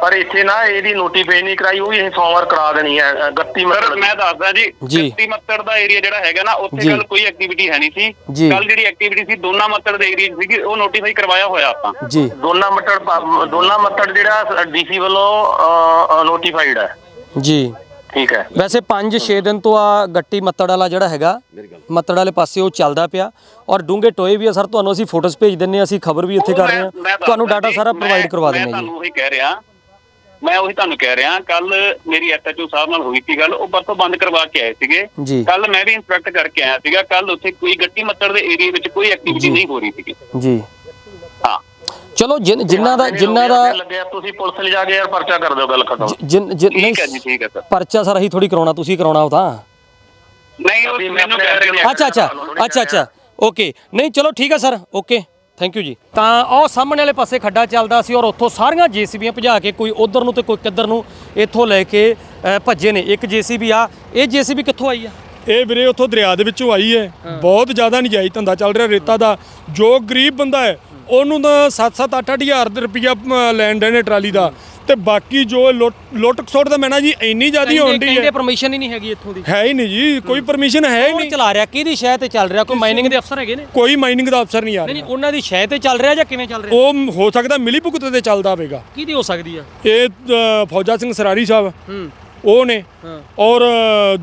ਪਰ ਇੱਥੇ ਨਾ ਇਹਦੀ ਨੋਟੀਫਾਈ ਨਹੀਂ ਕਰਾਈ ਉਹ ਵੀ ਅਸੀਂ ਸੋਮਵਾਰ ਕਰਾ ਦੇਣੀ ਹੈ 31 ਮਤਲਬ ਮੈਂ ਦੱਸਦਾ ਜੀ ਜੀ। 31 ਮੱਤੜ ਦਾ ਏਰੀਆ ਜਿਹੜਾ ਹੈਗਾ ਨਾ ਜੀ। ਉੱਥੇ ਕੱਲ ਕੋਈ ਐਕਟੀਵਿਟੀ ਹੈ ਨਹੀਂ ਜੀ। ਸੀ ਕੱਲ ਜਿਹੜੀ ਐਕਟੀਵਿਟੀ ਸੀ ਦੋਨਾ ਮੱਤੜ ਦੇ ਏਰੀਆ ਸੀਗੀ ਉਹ ਨੋਟੀਫਾਈ ਕਰਵਾਇਆ ਹੋਇਆ ਆਪਾਂ। ਜੀ। ਦੋਨਾ ਮੱਤੜ ਪਾ- ਦੋਨਾ ਮੱਤੜ ਜਿਹੜਾ ਡੀਸੀ ਵੱਲੋਂ ਨੋਟੀਫਾਈਡ ਹੈ। ਜੀ। ਠੀਕ ਹੈ। ਵੈਸੇ 5-6 ਦਿਨ ਤੋਂ ਆ ਗੱਟੀ ਮੱਤੜ ਵਾਲਾ ਜਿਹੜਾ ਹੈਗਾ ਮੱਤੜ ਵਾਲੇ ਪਾਸੇ ਉਹ ਚੱਲਦਾ ਪਿਆ। ਔਰ ਡੂੰਗੇ ਟੋਏ ਵੀ ਆ ਸਰ ਤੁਹਾਨੂੰ ਅਸੀਂ ਫੋਟੋਜ਼ ਭੇਜ ਦਿੰਨੇ ਆ ਅਸੀਂ ਖਬਰ ਵੀ ਇੱਥੇ ਕਰ ਰਹੇ ਮੈਂ- ਮੈਂ ਤੁਹਾਨੂੰ ਦੱਸਦਾ ਡਾਟਾ ਜੀ, ਸਾਰਾ ਮੈਂ- ਪ੍ਰੋਵਾਈਡ ਕਰਵਾ ਮੈਂ ਦਿੰਨੇ ਜੀ। ਤੁਹਾਨੂੰ ਉਹੀ ਕਹਿ ਰਿਹਾ ਮੈਂ ਉਹੀ ਤੁਹਾਨੂੰ ਕਹਿ ਰਿਹਾ ਕੱਲ ਮੇਰੀ ਐਸਐਚਓ ਸਾਹਿਬ ਨਾਲ ਹੋਈ ਸੀ ਗੱਲ ਉਹ ਪਰਸੋਂ ਬੰਦ ਕਰਵਾ ਕੇ ਆਏ ਸੀਗੇ। ਜੀ। ਕੱਲ ਮੈਂ ਵੀ ਇੰਸਪੈਕਟ ਕਰਕੇ ਆਇਆ ਸੀਗਾ ਕੱਲ ਉੱਥੇ ਕੋਈ ਗੱਟੀ ਮੱਤੜ ਦੇ ਏਰੀਆ ਵਿੱਚ ਕੋਈ ਐਕਟੀਵਿਟੀ ਨਹੀਂ ਹੋ ਰਹੀ ਸੀਗੀ। ਜੀ। ਹਾਂ। ਚਲੋ ਜਿਨ- ਜਿਨ੍ਹਾਂ ਦਾ ਜਿਨ੍ਹਾਂ ਦਾ ਲੱਗਿਆ ਤੁਸੀਂ ਪੁਲਿਸ ਲਿਜਾ ਕੇ ਯਾਰ ਪਰਚਾ ਕਰ ਦਿਓ ਗੱਲ ਖਤਮ। ਜਿਨ ਜਿਨ- ਨਹੀਂ ਠੀਕ ਹੈ ਜੀ ਠੀਕ ਹੈ ਸਰ। ਪਰਚਾ ਸਰ ਅਸੀਂ ਥੋੜੀ ਕਰਾਉਣਾ ਤੁਸੀਂ ਕਰਾਉਣਾ ਉਹ ਤਾਂ। ਨਹੀਂ ਉਹ ਮੈਨੂੰ ਕਹਿ ਰਹੇ ਨੇ ਅੱਛਾ ਅੱਛਾ। ਅੱਛਾ ਅੱਛਾ। ਓਕੇ। ਨਹੀਂ ਚਲੋ ਠੀਕ ਹੈ ਸਰ। ਓਕੇ। ਥੈਂਕ ਯੂ ਜੀ। ਤਾਂ ਉਹ ਸਾਹਮਣੇ ਵਾਲੇ ਪਾਸੇ ਖੱਡਾ ਚੱਲਦਾ ਸੀ ਔਰ ਉੱਥੋਂ ਸਾਰੀਆਂ ਜੀਸੀਬੀਆਂ ਭਜਾ ਕੇ ਕੋਈ ਉਧਰ ਨੂੰ ਤੇ ਕੋਈ ਕਿੱਧਰ ਨੂੰ ਇੱਥੋਂ ਲੈ ਕੇ ਭੱਜੇ ਨੇ। ਇੱਕ ਜੀਸੀਬੀ ਆ। ਇਹ ਜੀਸੀਬੀ ਕਿੱਥੋਂ ਆਈ ਆ? ਇਹ ਵੀਰੇ ਉੱਥੋਂ ਦਰਿਆ ਦੇ ਵਿੱਚੋਂ ਆਈ ਹੈ। ਬਹੁਤ ਜ਼ਿਆਦਾ ਨਜਾਇਜ਼ ਧੰਦਾ ਚੱਲ ਰਿਹਾ ਰੇਤਾ ਦਾ। ਜੋ ਗਰੀਬ ਬੰਦਾ ਹੈ ਉਹਨੂੰ ਤਾਂ 7-7 8-8 ਹਜ਼ਾਰ ਦੇ ਰੁਪਈਆ ਅਮ, ਲੈਣ ਦੇ ਨੇ ਟਰਾਲੀ ਦਾ। ਤੇ ਬਾਕੀ ਜੋ ਲੁੱਟ ਖਸੁੱਟ ਦਾ ਮੈਨਾ ਜੀ ਇੰਨੀ ਜ਼ਿਆਦੀ ਹੋਣ ਕਹਿੰਦੇ ਹੈ। ਪਰਮਿਸ਼ਨ ਹੀ ਨਹੀਂ ਹੈਗੀ ਇੱਥੋਂ ਦੀ। ਹੈ ਹੀ ਨਹੀਂ ਜੀ ਕੋਈ ਪਰਮਿਸ਼ਨ ਹੈ ਹੀ ਨਹੀਂ। ਚਲਾ ਰਿਹਾ ਕਿਹਦੀ ਸ਼ਹਿ ਤੇ ਚੱਲ ਰਿਹਾ? ਕੋਈ ਮਾਈਨਿੰਗ ਦੇ ਅਫਸਰ ਹੈਗੇ ਨੇ? ਕੋਈ ਮਾਈਨਿੰਗ ਦਾ ਅਫਸਰ ਨਹੀਂ ਆ ਰਿਹਾ ਨਹੀਂ ਉਹਨਾਂ ਦੀ ਸ਼ਹਿ ਤੇ ਚੱਲ ਰਿਹਾ ਜਾਂ ਕਿਵੇਂ ਚੱਲ ਰਿਹਾ? ਉਹ ਹੋ ਸਕਦਾ ਮਿਲੀ ਭੁਗਤ ਤੇ ਚੱਲਦਾ ਹੋਵੇਗਾ। ਕਿਹਦੀ ਹੋ ਸਕਦੀ ਆ? ਇਹ ਫੌਜਾ ਸਿੰਘ ਸਰਾਰੀ ਸਾਹਿਬ। ਹੂੰ। ਉਹ ਨੇ। ਔਰ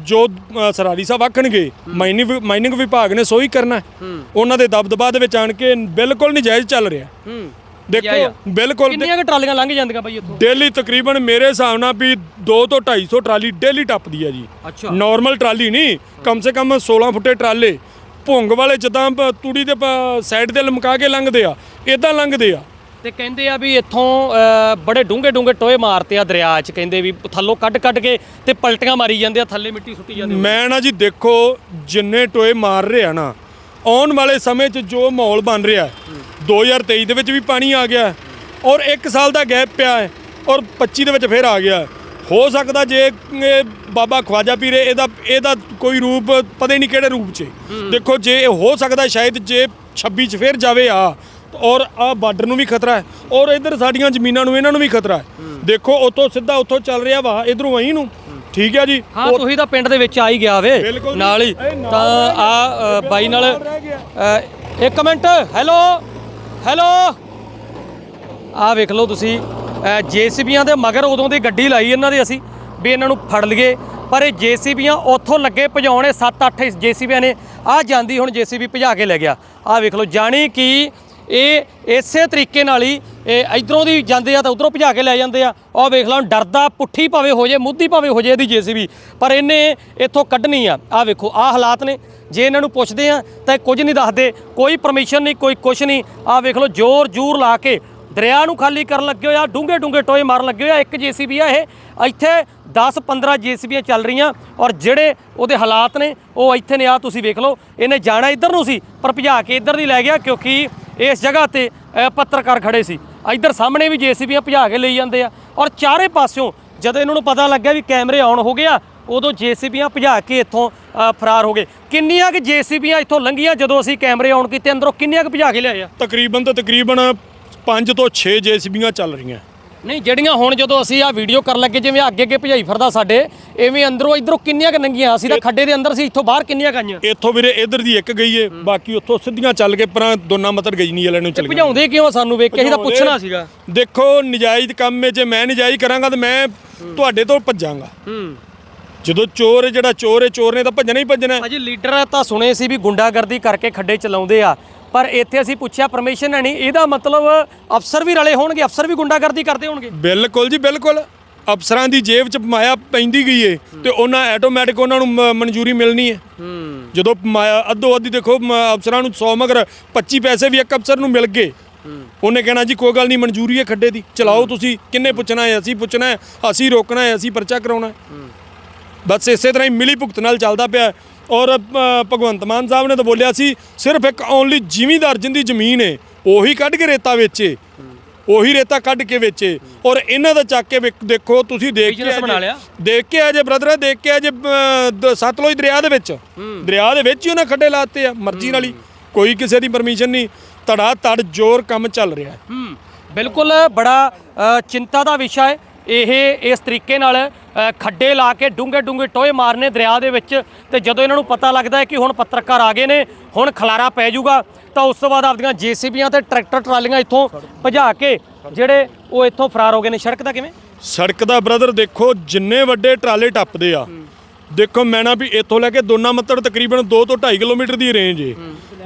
ਜੋ ਸਰਾਰੀ ਸਾਹਿਬ ਆਖਣਗੇ ਮਾਈਨਿੰਗ ਮਾਈਨਿੰਗ ਵਿਭਾਗ ਨੇ ਸੋਈ ਕਰਨਾ। ਉਹਨਾਂ ਦੇ ਦਬਦਬਾ ਦੇ ਵਿੱਚ ਆਣ ਕੇ ਬਿਲਕੁਲ ਨਜਾਇਜ਼ ਚੱਲ ਰਿਹਾ। ਹੂੰ। ਦੇਖੋ। ਬਿਲਕੁਲ ਕਿੰਨੀਆਂ ਕੁ ਟਰਾਲੀਆਂ ਲੰਘ ਜਾਂਦੀਆਂ ਬਾਈ ਇੱਥੋਂ? ਡੇਲੀ ਤਕਰੀਬਨ ਮੇਰੇ ਹਿਸਾਬ ਨਾਲ ਵੀ 2 ਤੋਂ 250 ਟਰਾਲੀ ਡੇਲੀ ਟੱਪਦੀ ਹੈ ਜੀ। ਅੱਛਾ। ਨਾਰਮਲ ਟਰਾਲੀ ਨਹੀਂ ਕਮ ਸੇ ਕਮ 16 ਫੁੱਟੇ ਟਰਾਲੇ। ਭੁੰਗ ਵਾਲੇ ਜਦਾਂ ਤੂੜੀ ਦੇ ਸਾਈਡ ਤੇ ਲਮਕਾ ਕੇ ਲੰਘਦੇ ਆ ਇਦਾਂ ਲੰਘਦੇ ਆ। ਤੇ ਕਹਿੰਦੇ ਆ ਵੀ ਇੱਥੋਂ ਬੜੇ ਡੂੰਘੇ ਡੂੰਘੇ ਟੋਏ ਮਾਰਤੇ ਆ ਦਰਿਆ 'ਚ ਕਹਿੰਦੇ ਵੀ ਥੱਲੋਂ ਕੱਢ ਕੱਢ ਕੇ ਤੇ ਪਲਟੀਆਂ ਮਾਰੀ ਜਾਂਦੇ ਆ ਥੱਲੇ ਮਿੱਟੀ ਸੁੱਟੀ ਜਾਂਦੀ ਮੈਂ ਨਾ ਜੀ ਦੇਖੋ ਜਿੰਨੇ ਟੋਏ ਮਾਰ ਰਿਹਾ ਨਾ ਆਉਣ ਵਾਲੇ ਸਮੇਂ 'ਚ ਜੋ ਮਾਹੌਲ ਬਣ ਰਿਹਾ 2023 ਦੇ ਵਿੱਚ ਵੀ ਪਾਣੀ ਆ ਗਿਆ ਔਰ 1 ਸਾਲ ਦਾ ਗੈਪ ਪਿਆ ਹੈ ਔਰ 25 ਦੇ ਵਿੱਚ ਫਿਰ ਆ ਗਿਆ ਹੈ। ਸਕਦਾ ਜੇ ਬਾਬਾ ਖਵਾਜਾ ਪੀਰੇ ਇਹਦਾ ਇਹਦਾ ਕੋਈ ਰੂਪ ਪਤਾ ਹੀ ਨਹੀਂ ਕਿਹੜੇ ਰੂਪ 'ਚ। ਦੇਖੋ ਜੇ ਇਹ ਹੋ ਸਕਦਾ ਸ਼ਾਇਦ ਜੇ 26 'ਚ ਫਿਰ ਜਾਵੇ ਆ ਔਰ ਆ ਬਾਰਡਰ ਨੂੰ ਵੀ ਖਤਰਾ ਹੈ ਔਰ ਇਧਰ ਸਾਡੀਆਂ ਜ਼ਮੀਨਾਂ ਨੂੰ ਇਹਨਾਂ ਨੂੰ ਵੀ ਖਤਰਾ ਹੈ ਦੇਖੋ ਉੱਥੋਂ ਸਿੱਧਾ ਉੱਥੋਂ ਚੱਲ ਰਿਹਾ ਵਾ ਇਧਰੋਂ ਵਹੀਂ ਨੂੰ ਠੀਕ ਹੈ ਜੀ ਹਾਂ ਤੁਸੀਂ ਤਾਂ ਪਿੰਡ ਦੇ ਵਿੱਚ ਆ ਹੀ ਗਿਆ ਵੇ। ਨਾਲ ਹੀ ਤਾਂ। ਆ ਬਾਈ ਨਾਲ ਇੱਕ ਮਿੰਟ ਹੈਲੋ ਹੈਲੋ। ਆ ਵੇਖ ਲਓ ਤੁਸੀਂ ਜੀਸੀਬੀਆਂ ਦੇ ਮਗਰ ਉਦੋਂ ਦੀ ਗੱਡੀ ਲਾਈ ਇਹਨਾਂ ਦੇ ਅਸੀਂ, ਵੀ ਇਹਨਾਂ ਨੂੰ ਫੜ ਲਈਏ। ਪਰ ਇਹ ਜੀਸੀਬੀਆਂ ਉੱਥੋਂ ਲੱਗੇ ਭਜਾਉਣੇ 7-8 ਜੀਸੀਬੀਆਂ ਨੇ। ਆ ਜਾਂਦੀ ਹੁਣ ਜੀਸੀਬੀ ਭਜਾ ਕੇ ਲੈ ਗਿਆ। ਆ ਵੇਖ ਲਓ, ਜਾਣੀ ਕਿ ਇਹ ਇਸੇ ਤਰੀਕੇ ਨਾਲ ਹੀ ਇਹ ਇਧਰੋਂ ਦੀ ਜਾਂਦੇ ਆ ਤਾਂ ਉਧਰੋਂ ਭਜਾ ਕੇ ਲੈ ਜਾਂਦੇ ਆ। ਉਹ ਵੇਖ ਲਓ ਡਰਦਾ ਪੁੱਠੀ ਭਾਵੇਂ ਹੋ ਜੇ, ਮੁੱਧੀ ਭਾਵੇਂ ਹੋ ਜੇ ਇਹਦੀ ਜੀਸੀਬੀ। ਪਰ ਇਹਨੇ ਇੱਥੋਂ ਕੱਢਣੀ ਆ। ਆ ਵੇਖੋ ਆ ਹਾਲਾਤ ਨੇ। ਜੇ ਇਹਨਾਂ ਨੂੰ ਪੁੱਛਦੇ ਆ ਤਾਂ ਇਹ ਕੁਝ ਨਹੀਂ ਦੱਸਦੇ। ਕੋਈ ਪਰਮਿਸ਼ਨ ਨਹੀਂ, ਕੋਈ ਕੁਛ ਨਹੀਂ। ਆ ਵੇਖ ਲਓ, ਜ਼ੋਰ ਜ਼ੂਰ ਲਾ ਕੇ ਦਰਿਆ ਨੂੰ ਖਾਲੀ ਕਰਨ ਲੱਗੇ ਹੋਇਆ ਡੂੰਘੇ ਡੂੰਘੇ ਟੋਏ ਮਾਰਨ ਲੱਗੇ ਹੋਇਆ ਇੱਕ ਜੀਸੀਬੀ ਆ ਇਹ। ਇੱਥੇ 10 15 ਜੀਸੀਬੀਆਂ ਚੱਲ ਰਹੀਆਂ ਔਰ ਜਿਹੜੇ ਉਹਦੇ ਹਾਲਾਤ ਨੇ, ਉਹ ਇੱਥੇ ਨੇ। ਆ ਤੁਸੀਂ ਵੇਖ ਲਓ, ਇਹਨੇ ਜਾਣਾ ਇੱਧਰ ਨੂੰ ਸੀ, ਪਰ ਭਜਾ ਕੇ ਇੱਧਰ ਦੀ ਲੈ ਗਿਆ ਕਿਉਂਕਿ ਇਸ ਜਗ੍ਹਾ ਤੇ ਪੱਤਰਕਾਰ ਖੜੇ ਸੀ। ਇੱਧਰ ਸਾਹਮਣੇ ਵੀ ਜੀਸੀਬੀਆਂ ਭਜਾ ਕੇ ਲਈ ਜਾਂਦੇ ਆ। ਔਰ ਚਾਰੇ ਪਾਸਿਓਂ ਜਦੋਂ ਇਹਨਾਂ ਨੂੰ ਪਤਾ ਲੱਗਿਆ ਵੀ ਕੈਮਰੇ ਆਨ ਹੋ ਗਿਆ ਉਦੋਂ ਜੀਸੀਬੀਆਂ ਭਜਾ ਕੇ ਇੱਥੋਂ ਫਰਾਰ ਹੋ ਗਏ। ਕਿੰਨੀਆਂ ਕਿ ਜੀਸੀਬੀਆਂ ਇੱਥੋਂ ਲੰਘੀਆਂ ਜਦੋਂ ਅਸੀਂ ਕੈਮਰੇ ਆਨ ਕੀਤੇ, ਅੰਦਰੋਂ ਕਿੰਨੀਆਂ ਕਿ ਭਜਾ ਕੇ ਲਿਆਏ ਆ? ਤਕਰੀਬਨ ਤਾਂ ਤਕਰੀਬਨ 5 ਤੋਂ 6 ਜੇਸੀਬੀਆਂ ਚੱਲ ਰਹੀਆਂ। ਨਹੀਂ ਜਿਹੜੀਆਂ ਹੁਣ ਜਦੋਂ ਅਸੀਂ ਆ ਵੀਡੀਓ ਕਰਨ ਲੱਗੇ ਜਿਵੇਂ ਅੱਗੇ ਅੱਗੇ ਭਜਾਈ ਫਿਰਦਾ ਸਾਡੇ ਐਵੇਂ ਅੰਦਰੋਂ ਇਧਰੋਂ ਕਿੰਨੀਆਂ ਕ ਨੰਗੀਆਂ ਅਸੀਂ ਤਾਂ ਖੱਡੇ ਦੇ ਅੰਦਰ ਸੀ ਇੱਥੋਂ ਬਾਹਰ ਕਿੰਨੀਆਂ ਕਾਈਆਂ ਇੱਥੋਂ ਵੀਰੇ ਇਧਰ ਦੀ ਇੱਕ ਗਈ ਏ ਬਾਕੀ ਉੱਥੋਂ ਸਿੱਧੀਆਂ ਚੱਲ ਕੇ ਪਰਾਂ ਦੋਨਾ ਮਤਰ ਗਈ ਨਹੀਂ ਵਾਲੇ ਨੂੰ ਚੱਲ ਗਈਆਂ। ਭਜਾਉਂਦੇ ਕਿਉਂ ਸਾਨੂੰ ਵੇਖ ਕੇ? ਅਸੀਂ ਤਾਂ ਪੁੱਛਣਾ ਸੀਗਾ। ਦੇਖੋ ਨਜਾਇਜ਼ ਕੰਮ 'ਚ ਮੈਂ ਨਜਾਇਜ਼ ਕਰਾਂਗਾ ਤੇ ਮੈਂ ਤੁਹਾਡੇ ਤੋਂ ਭੱਜਾਂਗਾ। ਹੂੰ। ਜਦੋਂ ਚੋਰ ਜਿਹੜਾ ਚੋਰ ਹੈ ਚੋਰ ਨੇ ਤਾਂ ਭੱਜਣਾ ਹੀ ਭੱਜਣਾ। ਹੈ। ਅਜੇ ਲੀਡਰ ਤਾਂ ਸੁਣੇ ਸੀ ਵੀ ਗੁੰਡਾਗਰਦੀ ਕਰਕੇ ਖੱਡੇ ਚਲਾਉਂਦੇ ਆ। ਪਰ ਇੱਥੇ ਅਸੀਂ ਪੁੱਛਿਆ ਪਰਮਿਸ਼ਨ ਹੈ ਨਹੀਂ। ਇਹਦਾ ਮਤਲਬ ਅਫਸਰ ਵੀ ਰਲੇ ਹੋਣਗੇ ਅਫਸਰ ਵੀ ਗੁੰਡਾਗਰਦੀ ਕਰਦੇ ਹੋਣਗੇ। ਬਿਲਕੁਲ ਜੀ ਬਿਲਕੁਲ। ਅਫਸਰਾਂ ਦੀ ਜੇਬ 'ਚ ਮਾਇਆ ਪੈਂਦੀ ਗਈ ਏ ਤੇ ਉਹਨਾਂ ਆਟੋਮੈਟਿਕ ਉਹਨਾਂ ਨੂੰ ਮ- ਮਨਜ਼ੂਰੀ ਮਿਲਣੀ ਹੈ। ਜਦੋਂ ਮਾਇਆ ਅੱਧੋ ਅੱਧੀ ਦੇਖੋ ਮ- ਅਫਸਰਾਂ ਨੂੰ 100 ਮਗਰ 25 ਪੈਸੇ ਵੀ ਇੱਕ ਅਫਸਰ ਨੂੰ ਮਿਲ ਗਏ। ਉਹਨੇ ਕਹਿਣਾ ਜੀ ਕੋਈ ਗੱਲ ਨਹੀਂ ਮਨਜ਼ੂਰੀ ਹੈ ਖੱਡੇ ਦੀ। ਚਲਾਓ ਤੁਸੀਂ ਕਿੰਨੇ ਪੁੱਛਣਾ ਹੈ ਅਸੀਂ ਪੁੱਛਣਾ ਹੈ ਅਸੀਂ ਰੋਕਣਾ ਹੈ ਅਸੀਂ ਪਰਚਾ ਕਰਾਉਣਾ ਹੈ। ਬਸ ਇਸੇ ਤਰ੍ਹਾਂ ਹੀ ਮਿਲੀ ਭੁਗਤ ਨਾਲ ਚੱਲਦਾ ਪਿਆ ਹੈ। ਔਰ ਭਗਵੰਤ ਮਾਨ ਸਾਹਿਬ ਨੇ ਤਾਂ ਬੋਲਿਆ ਸੀ ਸਿਰਫ ਇੱਕ ਓਨਲੀ ਜ਼ਿਮੀਂਦਾਰ ਜਿੰਦੀ ਜ਼ਮੀਨ ਹੈ ਉਹੀ ਕੱਢ ਕੇ ਰੇਤਾ ਵੇਚੇ। ਉਹੀ ਰੇਤਾ ਕੱਢ ਕੇ ਵੇਚੇ। ਔਰ ਇਹਨਾਂ ਦਾ ਚੱਕ ਕੇ ਦੇਖੋ ਤੁਸੀਂ ਦੇਖ ਕੇ। ਦੇਖ ਕੇ ਆ ਜੇ ਬ੍ਰਦਰ ਦੇਖ ਕੇ ਆ ਜੇ ਸਤਲੁਜ ਦਰਿਆ ਦੇ ਵਿੱਚ। ਦਰਿਆ ਦੇ ਵਿੱਚ ਹੀ ਉਹਨਾਂ ਖੱਡੇ ਲਾਤੇ ਆ ਮਰਜ਼ੀ ਨਾਲ ਹੀ। ਕੋਈ ਕਿਸੇ ਦੀ ਪਰਮਿਸ਼ਨ ਨਹੀਂ। ਧੜਾ ਧੜ ਜ਼ੋਰ ਕੰਮ ਚੱਲ ਰਿਹਾ। ਹੈ। ਬਿਲਕੁਲ ਬੜਾ ਚਿੰਤਾ ਦਾ ਵਿਸ਼ਾ ਹੈ ਇਹ ਇਸ ਤਰੀਕੇ ਨਾਲ ਖੱਡੇ ਲਾ ਕੇ ਡੂੰਘੇ ਡੂੰਘੇ ਟੋਏ ਮਾਰਨੇ ਦਰਿਆ ਦੇ ਵਿੱਚ ਤੇ ਜਦੋਂ ਇਹਨਾਂ ਨੂੰ ਪਤਾ ਲੱਗਦਾ ਹੈ ਕਿ ਹੁਣ ਪੱਤਰਕਾਰ ਆ ਗਏ ਨੇ ਹੁਣ ਖਲਾਰਾ ਪੈ ਜਾਊਗਾ ਤਾਂ ਉਸ ਤੋਂ ਬਾਅਦ ਆਪਦੀਆਂ ਜੀਸੀਬੀਆਂ ਤੇ ਟਰੈਕਟਰ ਟਰਾਲੀਆਂ ਇੱਥੋਂ ਭਜਾ ਕੇ ਜਿਹੜੇ ਉਹ ਇੱਥੋਂ ਫਰਾਰ ਹੋ ਗਏ ਨੇ। ਸੜਕ ਦਾ ਕਿਵੇਂ? ਸੜਕ ਦਾ ਬ੍ਰਦਰ ਦੇਖੋ ਜਿੰਨੇ ਵੱਡੇ ਟਰਾਲੇ ਟੱਪਦੇ ਆ ਦੇਖੋ ਮੈਂ ਨਾ ਵੀ ਇੱਥੋਂ ਲੈ ਕੇ ਦੋਨਾ ਮੱਤੜ ਤਕਰੀਬਨ 2 ਤੋਂ 2.5 ਕਿਲੋਮੀਟਰ ਦੀ ਰੇਂਜ ਏ।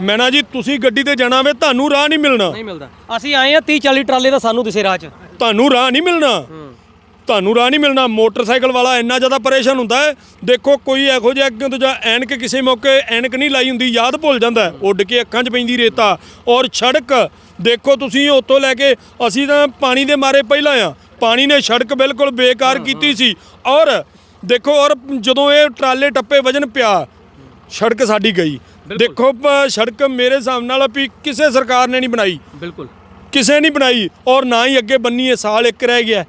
ਮੈਂ ਨਾ ਜੀ ਤੁਸੀਂ ਗੱਡੀ ਤੇ ਜਾਣਾ ਵੇ ਤੁਹਾਨੂੰ ਰਾਹ ਨਹੀਂ ਮਿਲਣਾ। ਨਹੀਂ ਮਿਲਦਾ। ਅਸੀਂ ਆਏ ਆ 30 40 ਟਰਾਲੇ ਦਾ ਸਾਨੂੰ ਦਿਸੇ ਰਾਹ 'ਚ। ਤੁਹਾਨੂੰ ਰਾਹ ਨਹੀਂ ਮਿਲਣਾ। ਤੁਹਾਨੂੰ ਰਾਹ ਨਹੀਂ ਮਿਲਣਾ। ਮੋਟਰਸਾਈਕਲ ਵਾਲਾ ਇੰਨਾ ਜ਼ਿਆਦਾ ਪਰੇਸ਼ਾਨ ਹੁੰਦਾ ਹੈ। ਦੇਖੋ ਕੋਈ ਇਹੋ ਜਿਹਾ ਅੱਗੇ ਤੋਂ ਜਾਂ ਐਨਕ ਕਿਸੇ ਮੌਕੇ ਐਨਕ ਨਹੀਂ ਲਾਈ ਹੁੰਦੀ ਯਾਦ ਭੁੱਲ ਜਾਂਦਾ। ਉੱਡ ਕੇ ਅੱਖਾਂ 'ਚ ਪੈਂਦੀ ਰੇਤਾ ਔਰ ਸੜਕ। ਦੇਖੋ ਤੁਸੀਂ ਉੱਥੋਂ ਲੈ ਕੇ ਅਸੀਂ ਤਾਂ ਪਾਣੀ ਦੇ ਮਾਰੇ ਪਹਿਲਾਂ ਆ। ਪਾਣੀ ਨੇ ਸੜਕ ਬਿਲਕੁਲ ਬੇਕਾਰ ਕੀਤੀ ਸੀ। ਔਰ ਦੇਖੋ ਔਰ ਜਦੋਂ ਇਹ ਟਰਾਲੇ ਟੱਪੇ ਵਜਨ ਪਿਆ ਸੜਕ ਸਾਡੀ ਗਈ। ਦੇਖੋ ਸੜਕ ਮੇਰੇ ਹਿਸਾਬ ਨਾਲ ਵੀ ਕਿਸੇ ਸਰਕਾਰ ਨੇ ਨਹੀਂ ਬਣਾਈ। ਬਿਲਕੁਲ। ਕਿਸੇ ਨਹੀਂ ਬਣਾਈ। ਔਰ ਨਾ ਹੀ ਅੱਗੇ ਬੰਨੀ ਹੈ ਸਾਲ ਇੱਕ ਰਹਿ ਗਿਆ।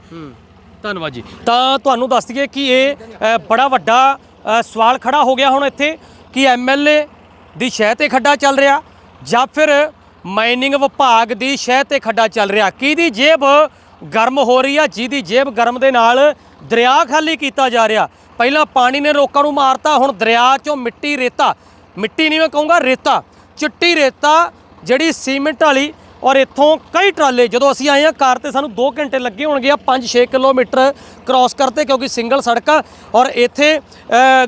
ਧੰਨਵਾਦ ਜੀ। ਤਾਂ ਤੁਹਾਨੂੰ ਦੱਸ ਦਈਏ ਕਿ ਇਹ ਅ, ਬੜਾ ਵੱਡਾ ਅ, ਸਵਾਲ ਖੜਾ ਹੋ ਗਿਆ ਹੁਣ ਇੱਥੇ ਕਿ ਐਮਐਲਏ ਦੀ ਸ਼ਹਿ ਤੇ ਖੱਡਾ ਚੱਲ ਰਿਹਾ ਜਾਂ ਫਿਰ ਮਾਈਨਿੰਗ ਵਿਭਾਗ ਦੀ ਸ਼ਹਿ ਤੇ ਖੱਡਾ ਚੱਲ ਰਿਹਾ। ਕਿਹਦੀ ਜੇਬ ਗਰਮ ਹੋ ਰਹੀ ਆ ਜਿਹਦੀ ਜੇਬ ਗਰਮ ਦੇ ਨਾਲ ਦਰਿਆ ਖਾਲੀ ਕੀਤਾ ਜਾ ਰਿਹਾ। ਪਹਿਲਾਂ ਪਾਣੀ ਨੇ ਲੋਕਾਂ ਨੂੰ ਮਾਰਤਾ ਹੁਣ ਦਰਿਆ ਚੋਂ ਮਿੱਟੀ ਰੇਤਾ। ਮਿੱਟੀ ਨਹੀਂ ਮੈਂ ਕਹੂੰਗਾ ਰੇਤਾ ਚਿੱਟੀ ਰੇਤਾ ਜਿਹੜੀ ਸੀਮੈਂਟ ਵਾਲੀ ਔਰ ਇੱਥੋਂ ਕਈ ਟਰਾਲੇ, ਜਦੋਂ ਅਸੀਂ ਆਏ ਆ ਕਾਰ ਤੇ ਸਾਨੂੰ 2 ਘੰਟੇ ਲੱਗੇ ਹੋਣਗੇ ਆ 5-6 ਕਿਲੋਮੀਟਰ ਕ੍ਰਾਸ ਕਰਤੇ ਕਿਉਂਕਿ ਸਿੰਗਲ ਸੜਕ ਆ ਔਰ ਇੱਥੇ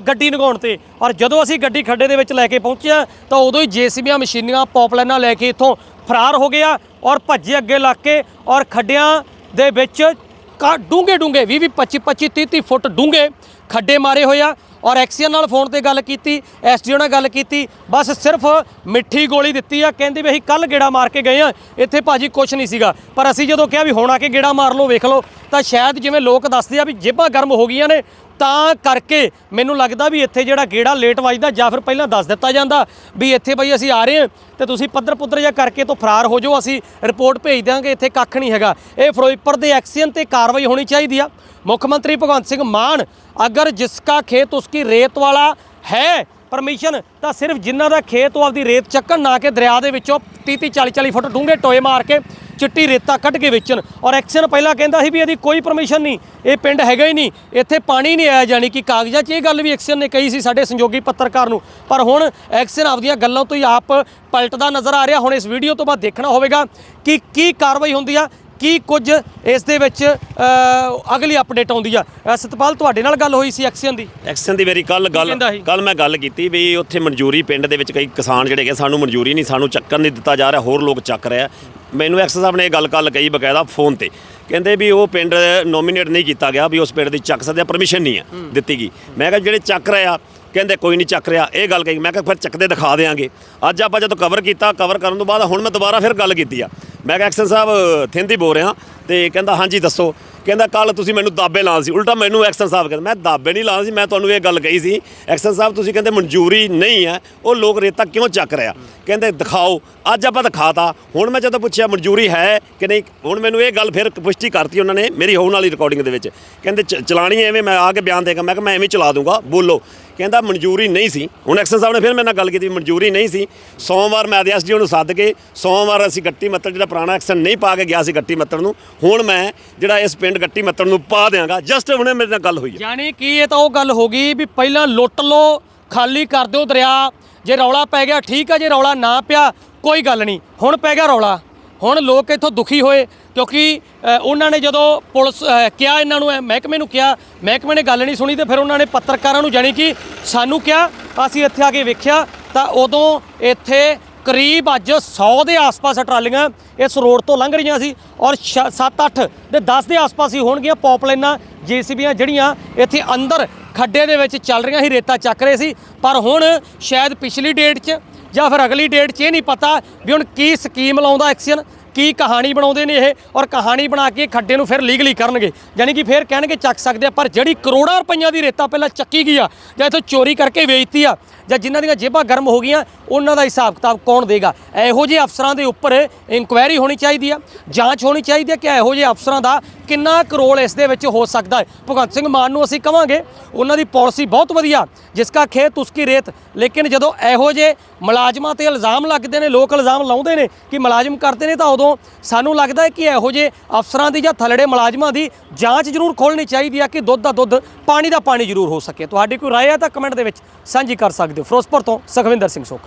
ਗੱਡੀ ਨਗਾਉਣ ਤੇ। ਔਰ ਜਦੋਂ ਅਸੀਂ ਗੱਡੀ ਖੱਡੇ ਦੇ ਵਿੱਚ ਲੈ ਕੇ ਪਹੁੰਚਿਆ ਤਾਂ ਉਦੋਂ ਹੀ ਜੀਸੀਬੀਆਂ ਮਸ਼ੀਨੀਆਂ ਪੌਪਲਾਈਨਾਂ ਲੈ ਕੇ ਇੱਥੋਂ ਫਰਾਰ ਹੋ ਗਿਆ ਔਰ ਭੱਜੇ ਅੱਗੇ ਲੱਗ ਕੇ ਔਰ ਖੱਡਿਆਂ ਦੇ ਵਿੱਚ ਕਾ ਡੂੰਘੇ ਡੂੰਘੇ 20 20 25 25 30 30 ਫੁੱਟ ਡੂੰਘੇ ਖੱਡੇ ਮਾਰੇ ਹੋਏ ਆ ਔਰ ਐਕਸੀਅਨ ਨਾਲ ਫੋਨ ਤੇ ਗੱਲ ਕੀਤੀ, ਐਸਡੀਓ ਨਾਲ ਗੱਲ ਕੀਤੀ, ਬਸ ਸਿਰਫ ਮਿੱਠੀ ਗੋਲੀ ਦਿੱਤੀ ਆ, ਕਹਿੰਦੇ ਵੀ ਅਸੀਂ ਕੱਲ ਗੇੜਾ ਮਾਰ ਕੇ ਗਏ ਆ, ਇੱਥੇ ਭਾਜੀ ਕੁਝ ਨਹੀਂ ਸੀਗਾ। ਪਰ ਅਸੀਂ ਜਦੋਂ ਕਿਹਾ ਵੀ ਹੁਣ ਆ ਕੇ ਗੇੜਾ ਮਾਰ ਲਓ, ਵੇਖ ਲਓ, ਤਾਂ ਸ਼ਾਇਦ ਜਿਵੇਂ ਲੋਕ ਦੱਸਦੇ ਆ ਵੀ ਜੇਬਾਂ ਗਰਮ ਹੋ ਗਈਆਂ ਨੇ ਤਾਂ ਕਰਕੇ ਮੈਨੂੰ ਲੱਗਦਾ ਵੀ ਇੱਥੇ ਜਿਹੜਾ ਗੇੜਾ ਲੇਟ ਵੱਜਦਾ, ਜਾਂ ਫਿਰ ਪਹਿਲਾਂ ਦੱਸ ਦਿੱਤਾ ਜਾਂਦਾ ਵੀ ਇੱਥੇ ਬਈ ਅਸੀਂ ਆ ਰਹੇ ਹਾਂ ਤੇ ਤੁਸੀਂ ਪੱਧਰ ਪੁੱਧਰ ਜਿਹਾ ਕਰਕੇ ਤੋਂ ਫਰਾਰ ਹੋ ਜਾਓ, ਅਸੀਂ ਰਿਪੋਰਟ ਭੇਜ ਦਿਆਂਗੇ, ਇੱਥੇ ਕੱਖ ਨਹੀਂ ਹੈਗਾ। ਇਹ ਫਿਰੋਜ਼ਪੁਰ ਦੇ ਐਕਸੀਅਨ ਤੇ ਕਾਰਵਾਈ ਹੋਣੀ ਚਾਹੀਦੀ ਆ। ਮੁੱਖ ਮੰਤਰੀ ਭਗਵੰਤ ਸਿੰਘ ਮਾਨ, ਅਗਰ ਜਿਸਕਾ ਖੇਤ ਉਸकी ਰੇਤ ਵਾਲਾ ਹੈ, ਪਰਮਿਸ਼ਨ, ਤਾਂ ਸਿਰਫ ਜਿਨ੍ਹਾਂ ਦਾ ਖੇਤ ਉਹ ਆਪਦੀ ਰੇਤ ਚੱਕਣ, ਨਾ ਕਿ ਦਰਿਆ ਦੇ ਵਿੱਚੋਂ 30 30 40 40 ਫੁੱਟ ਡੂੰਘੇ ਟੋਏ ਮਾਰ ਕੇ ਚਿੱਟੀ ਰੇਤਾ ਕੱਢ ਕੇ ਵੇਚਣ। ਔਰ ਐਕਸ਼ਨ ਪਹਿਲਾਂ ਕਹਿੰਦਾ ਸੀ ਵੀ ਇਹਦੀ ਕੋਈ ਪਰਮਿਸ਼ਨ ਨਹੀਂ ਇਹ ਪਿੰਡ ਹੈਗਾ ਹੀ ਨਹੀਂ ਇੱਥੇ ਪਾਣੀ ਨਹੀਂ ਆਇਆ ਜਾਣੀ ਕਿ ਕਾਗਜ਼ਾਂ 'ਚ। ਇਹ ਗੱਲ ਵੀ ਐਕਸ਼ਨ ਨੇ ਕਹੀ ਸੀ ਸਾਡੇ ਸੰਯੋਗੀ ਪੱਤਰਕਾਰ ਨੂੰ। ਪਰ ਹੁਣ ਐਕਸ਼ਨ ਆਪਦੀਆਂ ਗੱਲਾਂ ਤੋਂ ਹੀ ਆਪ ਪਲਟਦਾ ਨਜ਼ਰ ਆ ਰਿਹਾ। ਹੁਣ ਇਸ ਵੀਡੀਓ ਤੋਂ ਬਾਅਦ ਦੇਖਣਾ ਹੋਵੇਗਾ ਕਿ ਕੀ ਕਾਰਵਾਈ ਹੁੰਦੀ ਆ ਕੀ ਕੁਝ ਇਸ ਦੇ ਵਿੱਚ ਅਗਲੀ ਅਪਡੇਟ ਆਉਂਦੀ ਆ। ਸਤਪਾਲ ਤੁਹਾਡੇ ਨਾਲ ਗੱਲ ਹੋਈ ਸੀ ਐਕਸ਼ਨ ਦੀ? ਐਕਸ਼ਨ ਦੀ ਮੇਰੀ ਕੱਲ ਗੱਲ? ਕੱਲ ਮੈਂ ਗੱਲ ਕੀਤੀ ਵੀ ਉੱਥੇ ਮਨਜ਼ੂਰੀ ਪਿੰਡ ਦੇ ਵਿੱਚ ਕਈ ਕਿਸਾਨ ਜਿਹੜੇ ਹੈਗੇ ਸਾਨੂੰ ਮਨਜ਼ੂਰੀ ਨਹੀਂ ਸਾਨੂੰ ਚੱਕਣ ਨਹੀਂ ਦਿੱਤਾ ਜਾ ਰਿਹਾ ਹੋਰ ਲੋਕ ਚੱਕ ਰਹੇ ਮੈਨੂੰ ਐਕਸ਼ਨ ਸਾਹਿਬ ਨੇ ਇਹ ਗੱਲ ਕੱਲ ਕਹੀ ਬਕਾਇਦਾ ਫੋਨ ਤੇ। ਕਹਿੰਦੇ ਵੀ ਉਹ ਪਿੰਡ ਨੋਮੀਨੇਟ ਨਹੀਂ ਕੀਤਾ ਗਿਆ ਵੀ ਉਸ ਪਿੰਡ ਦੀ ਚੱਕ ਸਕਦੇ ਪਰਮਿਸ਼ਨ ਨਹੀਂ ਹੈ। ਦਿੱਤੀ ਗਈ। ਮੈਂ ਕਿਹਾ ਜਿਹੜੇ ਚੱਕ ਰਹੇ ਆ ਕਹਿੰਦੇ ਕੋਈ ਨਹੀਂ ਚੱਕ ਰਿਹਾ। ਇਹ ਗੱਲ ਕਹੀ। ਮੈਂ ਕਿਹਾ ਫਿਰ ਚੱਕਦੇ ਦਿਖਾ ਦੇਾਂਗੇ ਅੱਜ ਆਪਾਂ ਜਦੋਂ ਕਵਰ ਕੀਤਾ ਕਵਰ ਕਰਨ ਤੋਂ ਬਾਅਦ ਹੁਣ ਮੈਂ ਦੁਬਾਰਾ ਫਿਰ ਗੱਲ ਕੀਤੀ ਆ। ਮੈਂ ਕਿਹਾ, ਐਕਸ਼ਨ ਸਾਹਿਬ, ਥਿੰਦੀ ਬੋਲ ਰਿਹਾ। ਤੇ ਕਹਿੰਦਾ, ਹਾਂਜੀ, ਦੱਸੋ। ਕਹਿੰਦਾ ਕੱਲ ਤੁਸੀਂ ਮੈਨੂੰ ਦਾਬੇ ਲਾਉਣ ਸੀ। ਉਲਟਾ ਮੈਨੂੰ ਐਕਸ਼ਨ ਸਾਹਿਬ ਕਹਿੰਦਾ, ਮੈਂ ਦਾਬੇ ਨਹੀਂ ਲਾਉਣ ਸੀ, ਮੈਂ ਤੁਹਾਨੂੰ ਇਹ ਗੱਲ ਕਹੀ ਸੀ। ਐਕਸ਼ਨ ਸਾਹਿਬ, ਤੁਸੀਂ ਕਹਿੰਦੇ ਮਨਜ਼ੂਰੀ ਨਹੀਂ ਹੈ, ਉਹ ਲੋਕ ਰੇਤਾ ਕਿਉਂ ਚੱਕ ਰਿਹਾ? ਕਹਿੰਦੇ, ਦਿਖਾਓ, ਅੱਜ ਆਪਾਂ ਦਿਖਾਤਾ। ਹੁਣ ਮੈਂ ਜਦੋਂ ਪੁੱਛਿਆ, ਮਨਜ਼ੂਰੀ ਹੈ ਕਿ ਨਹੀਂ, ਹੁਣ ਮੈਨੂੰ ਇਹ ਗੱਲ ਫਿਰ ਪੁਸ਼ਟੀ ਕਰਤੀ ਉਹਨਾਂ ਨੇ, ਮੇਰੀ ਹੋਣ ਵਾਲੀ ਰਿਕਾਰਡਿੰਗ ਦੇ ਵਿੱਚ। ਕਹਿੰਦੇ, ਚ- ਚਲਾਣੀ ਐਵੇਂ, ਮੈਂ ਆ ਕੇ ਬਿਆਨ ਦੇਗਾ ਮੈਂ ਕਿਹਾ, ਮੈਂ ਐਵੇਂ ਚਲਾ ਦੂੰਗਾ, ਬੋਲੋ। ਕਹਿੰਦਾ, ਮਨਜ਼ੂਰੀ ਨਹੀਂ ਸੀ। ਹੁਣ ਐਕਸ਼ਨ ਸਾਹਿਬ ਨੇ ਫਿਰ ਮੇਰੇ ਨਾਲ ਗੱਲ ਕੀਤੀ, ਮਨਜ਼ੂਰੀ ਨਹੀਂ ਸੀ। ਸੋਮਵਾਰ ਮੈਂ ਐਸਡੀਓ ਨੂੰ ਸੱਦ ਕੇ, ਸੋਮਵਾਰ ਅਸੀਂ ਗੱਟੀ ਮਤਲਬ ਜਿਹੜਾ ਪੁਰਾਣਾ ਐਕਸ਼ਨ ਨਹੀਂ ਪਾ ਕੇ ਗਿਆ ਸੀ ਗੱਟੀ ਮੱਤੜ ਨੂੰ। ਹੁਣ ਮੈਂ ਜਿਹੜਾ ਇਸ ਪਿੰਡ ਗੱਟੀ ਮੱਤੜ ਨੂੰ ਪਾ ਦਿਆਂਗਾ। ਜਸਟ ਹੁਣੇ ਮੇਰੇ ਨਾਲ ਗੱਲ ਹੋਈ ਹੈ ਯਾਨੀ ਕਿ ਇਹ ਤਾਂ ਉਹ ਗੱਲ ਹੋ ਗਈ ਵੀ ਪਹਿਲਾਂ ਲੁੱਟ ਲਓ ਖਾਲੀ ਕਰ ਦਿਓ ਦਰਿਆ। ਜੇ ਰੌਲਾ ਪੈ ਗਿਆ, ਠੀਕ ਆ, ਜੇ ਰੌਲਾ ਨਾ ਪਿਆ, ਕੋਈ ਗੱਲ ਨਹੀਂ। ਹੁਣ ਪੈ ਗਿਆ ਰੌਲਾ। ਹੁਣ ਲੋਕ ਇੱਥੋਂ ਦੁਖੀ ਹੋਏ, ਕਿਉਂਕਿ ਉਹਨਾਂ ਨੇ ਜਦੋਂ ਪੁਲਿਸ ਕਿਹਾ ਇਹਨਾਂ ਨੂੰ, ਮਹਿਕਮੇ ਨੂੰ ਕਿਹਾ, ਮਹਿਕਮੇ ਨੇ ਗੱਲ ਨਹੀਂ ਸੁਣੀ ਤੇ ਫਿਰ ਉਹਨਾਂ ਨੇ ਪੱਤਰਕਾਰਾਂ ਨੂੰ ਜਾਣੀ ਕਿ ਸਾਨੂੰ ਕਿਹਾ, ਅਸੀਂ ਇੱਥੇ ਆ ਕੇ ਵੇਖਿਆ ਤਾਂ ਉਦੋਂ ਇੱਥੇ ਕਰੀਬ ਅੱਜ 100 ਦੇ ਆਸ-ਪਾਸ ਟਰਾਲੀਆਂ ਇਸ ਰੋਡ ਤੋਂ ਲੰਘ ਰਹੀਆਂ ਸੀ ਔਰ 7-8 ਦੇ 10 ਦੇ ਆਸ-ਪਾਸ ਹੀ ਹੋਣਗੀਆਂ ਪੌਪਲਾਈਨਾਂ ਜੀਸੀਬੀਆਂ ਜਿਹੜੀਆਂ ਇੱਥੇ ਅੰਦਰ ਖੱਡੇ ਦੇ ਵਿੱਚ ਚੱਲ ਰਹੀਆਂ ਸੀ, ਰੇਤਾ ਚੱਕ ਰਹੇ ਸੀ। ਪਰ ਹੁਣ ਸ਼ਾਇਦ ਪਿਛਲੀ ਡੇਟ 'ਚ ਜਾਂ ਫਿਰ ਅਗਲੀ ਡੇਟ 'ਚ ਇਹ ਨਹੀਂ ਪਤਾ ਵੀ ਹੁਣ ਕੀ ਸਕੀਮ ਲਾਉਂਦਾ ਐਕਸ਼ਨ ਕੀ ਕਹਾਣੀ ਬਣਾਉਂਦੇ ਨੇ ਇਹ ਔਰ ਕਹਾਣੀ ਬਣਾ ਕੇ ਖੱਡੇ ਨੂੰ ਫਿਰ ਲੀਗਲੀ ਕਰਨਗੇ। ਯਾਨੀ ਕਿ ਫਿਰ ਕਹਿਣਗੇ ਚੱਕ ਸਕਦੇ ਆ, ਪਰ ਜਿਹੜੀ ਕਰੋੜਾਂ ਰੁਪਈਆਂ ਦੀ ਰੇਤਾ ਪਹਿਲਾਂ ਚੱਕੀ ਗਈ ਆ ਜਾਂ ਇੱਥੋਂ ਚੋਰੀ ਕਰਕੇ ਵੇਚਤੀ ਆ ਜਾਂ ਜਿਨ੍ਹਾਂ ਦੀਆਂ ਜੇਬਾਂ ਗਰਮ ਹੋ ਗਈਆਂ, ਉਹਨਾਂ ਦਾ ਹਿਸਾਬ ਕਿਤਾਬ ਕੌਣ ਦੇਗਾ? ਇਹੋ ਜਿਹੇ ਅਫਸਰਾਂ ਦੇ ਉੱਪਰ ਇਨਕੁਆਇਰੀ ਹੋਣੀ ਚਾਹੀਦੀ ਆ, ਜਾਂਚ ਹੋਣੀ ਚਾਹੀਦੀ ਹੈ ਕਿ ਇਹੋ ਜਿਹੇ ਅਫਸਰਾਂ ਦਾ ਕਿੰਨਾ ਕਰੋਲ ਇਸ ਦੇ ਵਿੱਚ ਹੋ ਸਕਦਾ ਹੈ। ਭਗਵੰਤ ਸਿੰਘ ਮਾਨ ਨੂੰ ਅਸੀਂ ਕਵਾਂਗੇ, ਉਹਨਾਂ ਦੀ ਪਾਲਿਸੀ ਬਹੁਤ ਵਧੀਆ, ਜਿਸ ਕਾ ਖੇਤ ਉਸਕੀ ਰੇਤ। ਲੇਕਿਨ ਜਦੋਂ ਇਹੋ ਜਿਹੇ ਮੁਲਾਜ਼ਮਾਂ ਤੇ ਇਲਜ਼ਾਮ ਲੱਗਦੇ ਨੇ, ਲੋਕ ਇਲਜ਼ਾਮ ਲਾਉਂਦੇ ਨੇ ਕਿ ਮੁਲਾਜ਼ਮ ਕਰਦੇ ਨੇ, ਤਾਂ ਉਦੋਂ ਸਾਨੂੰ ਲੱਗਦਾ ਹੈ ਕਿ ਇਹੋ ਜਿਹੇ ਅਫਸਰਾਂ ਦੀ ਜਾਂ ਥਲੜੇ ਮੁਲਾਜ਼ਮਾਂ ਦੀ ਜਾਂਚ ਜ਼ਰੂਰ ਖੋਲਣੀ ਚਾਹੀਦੀ ਆ ਕਿ ਦੁੱਧ ਦਾ ਦੁੱਧ ਪਾਣੀ ਦਾ ਪਾਣੀ ਜ਼ਰੂਰ ਹੋ ਸਕੇ। ਤੁਹਾਡੀ ਕੋਈ ਰਾਏ ਹੈ ਤਾਂ ਕਮੈਂਟ ਦੇ ਵਿੱਚ ਸਾਂਝੀ ਕਰ ਸਕਦੇ ਹੋ ਫਿਰੋਜ਼ਪੁਰ ਤੋਂ ਸੁਖਵਿੰਦਰ ਸਿੰਘ ਸੁੱਖ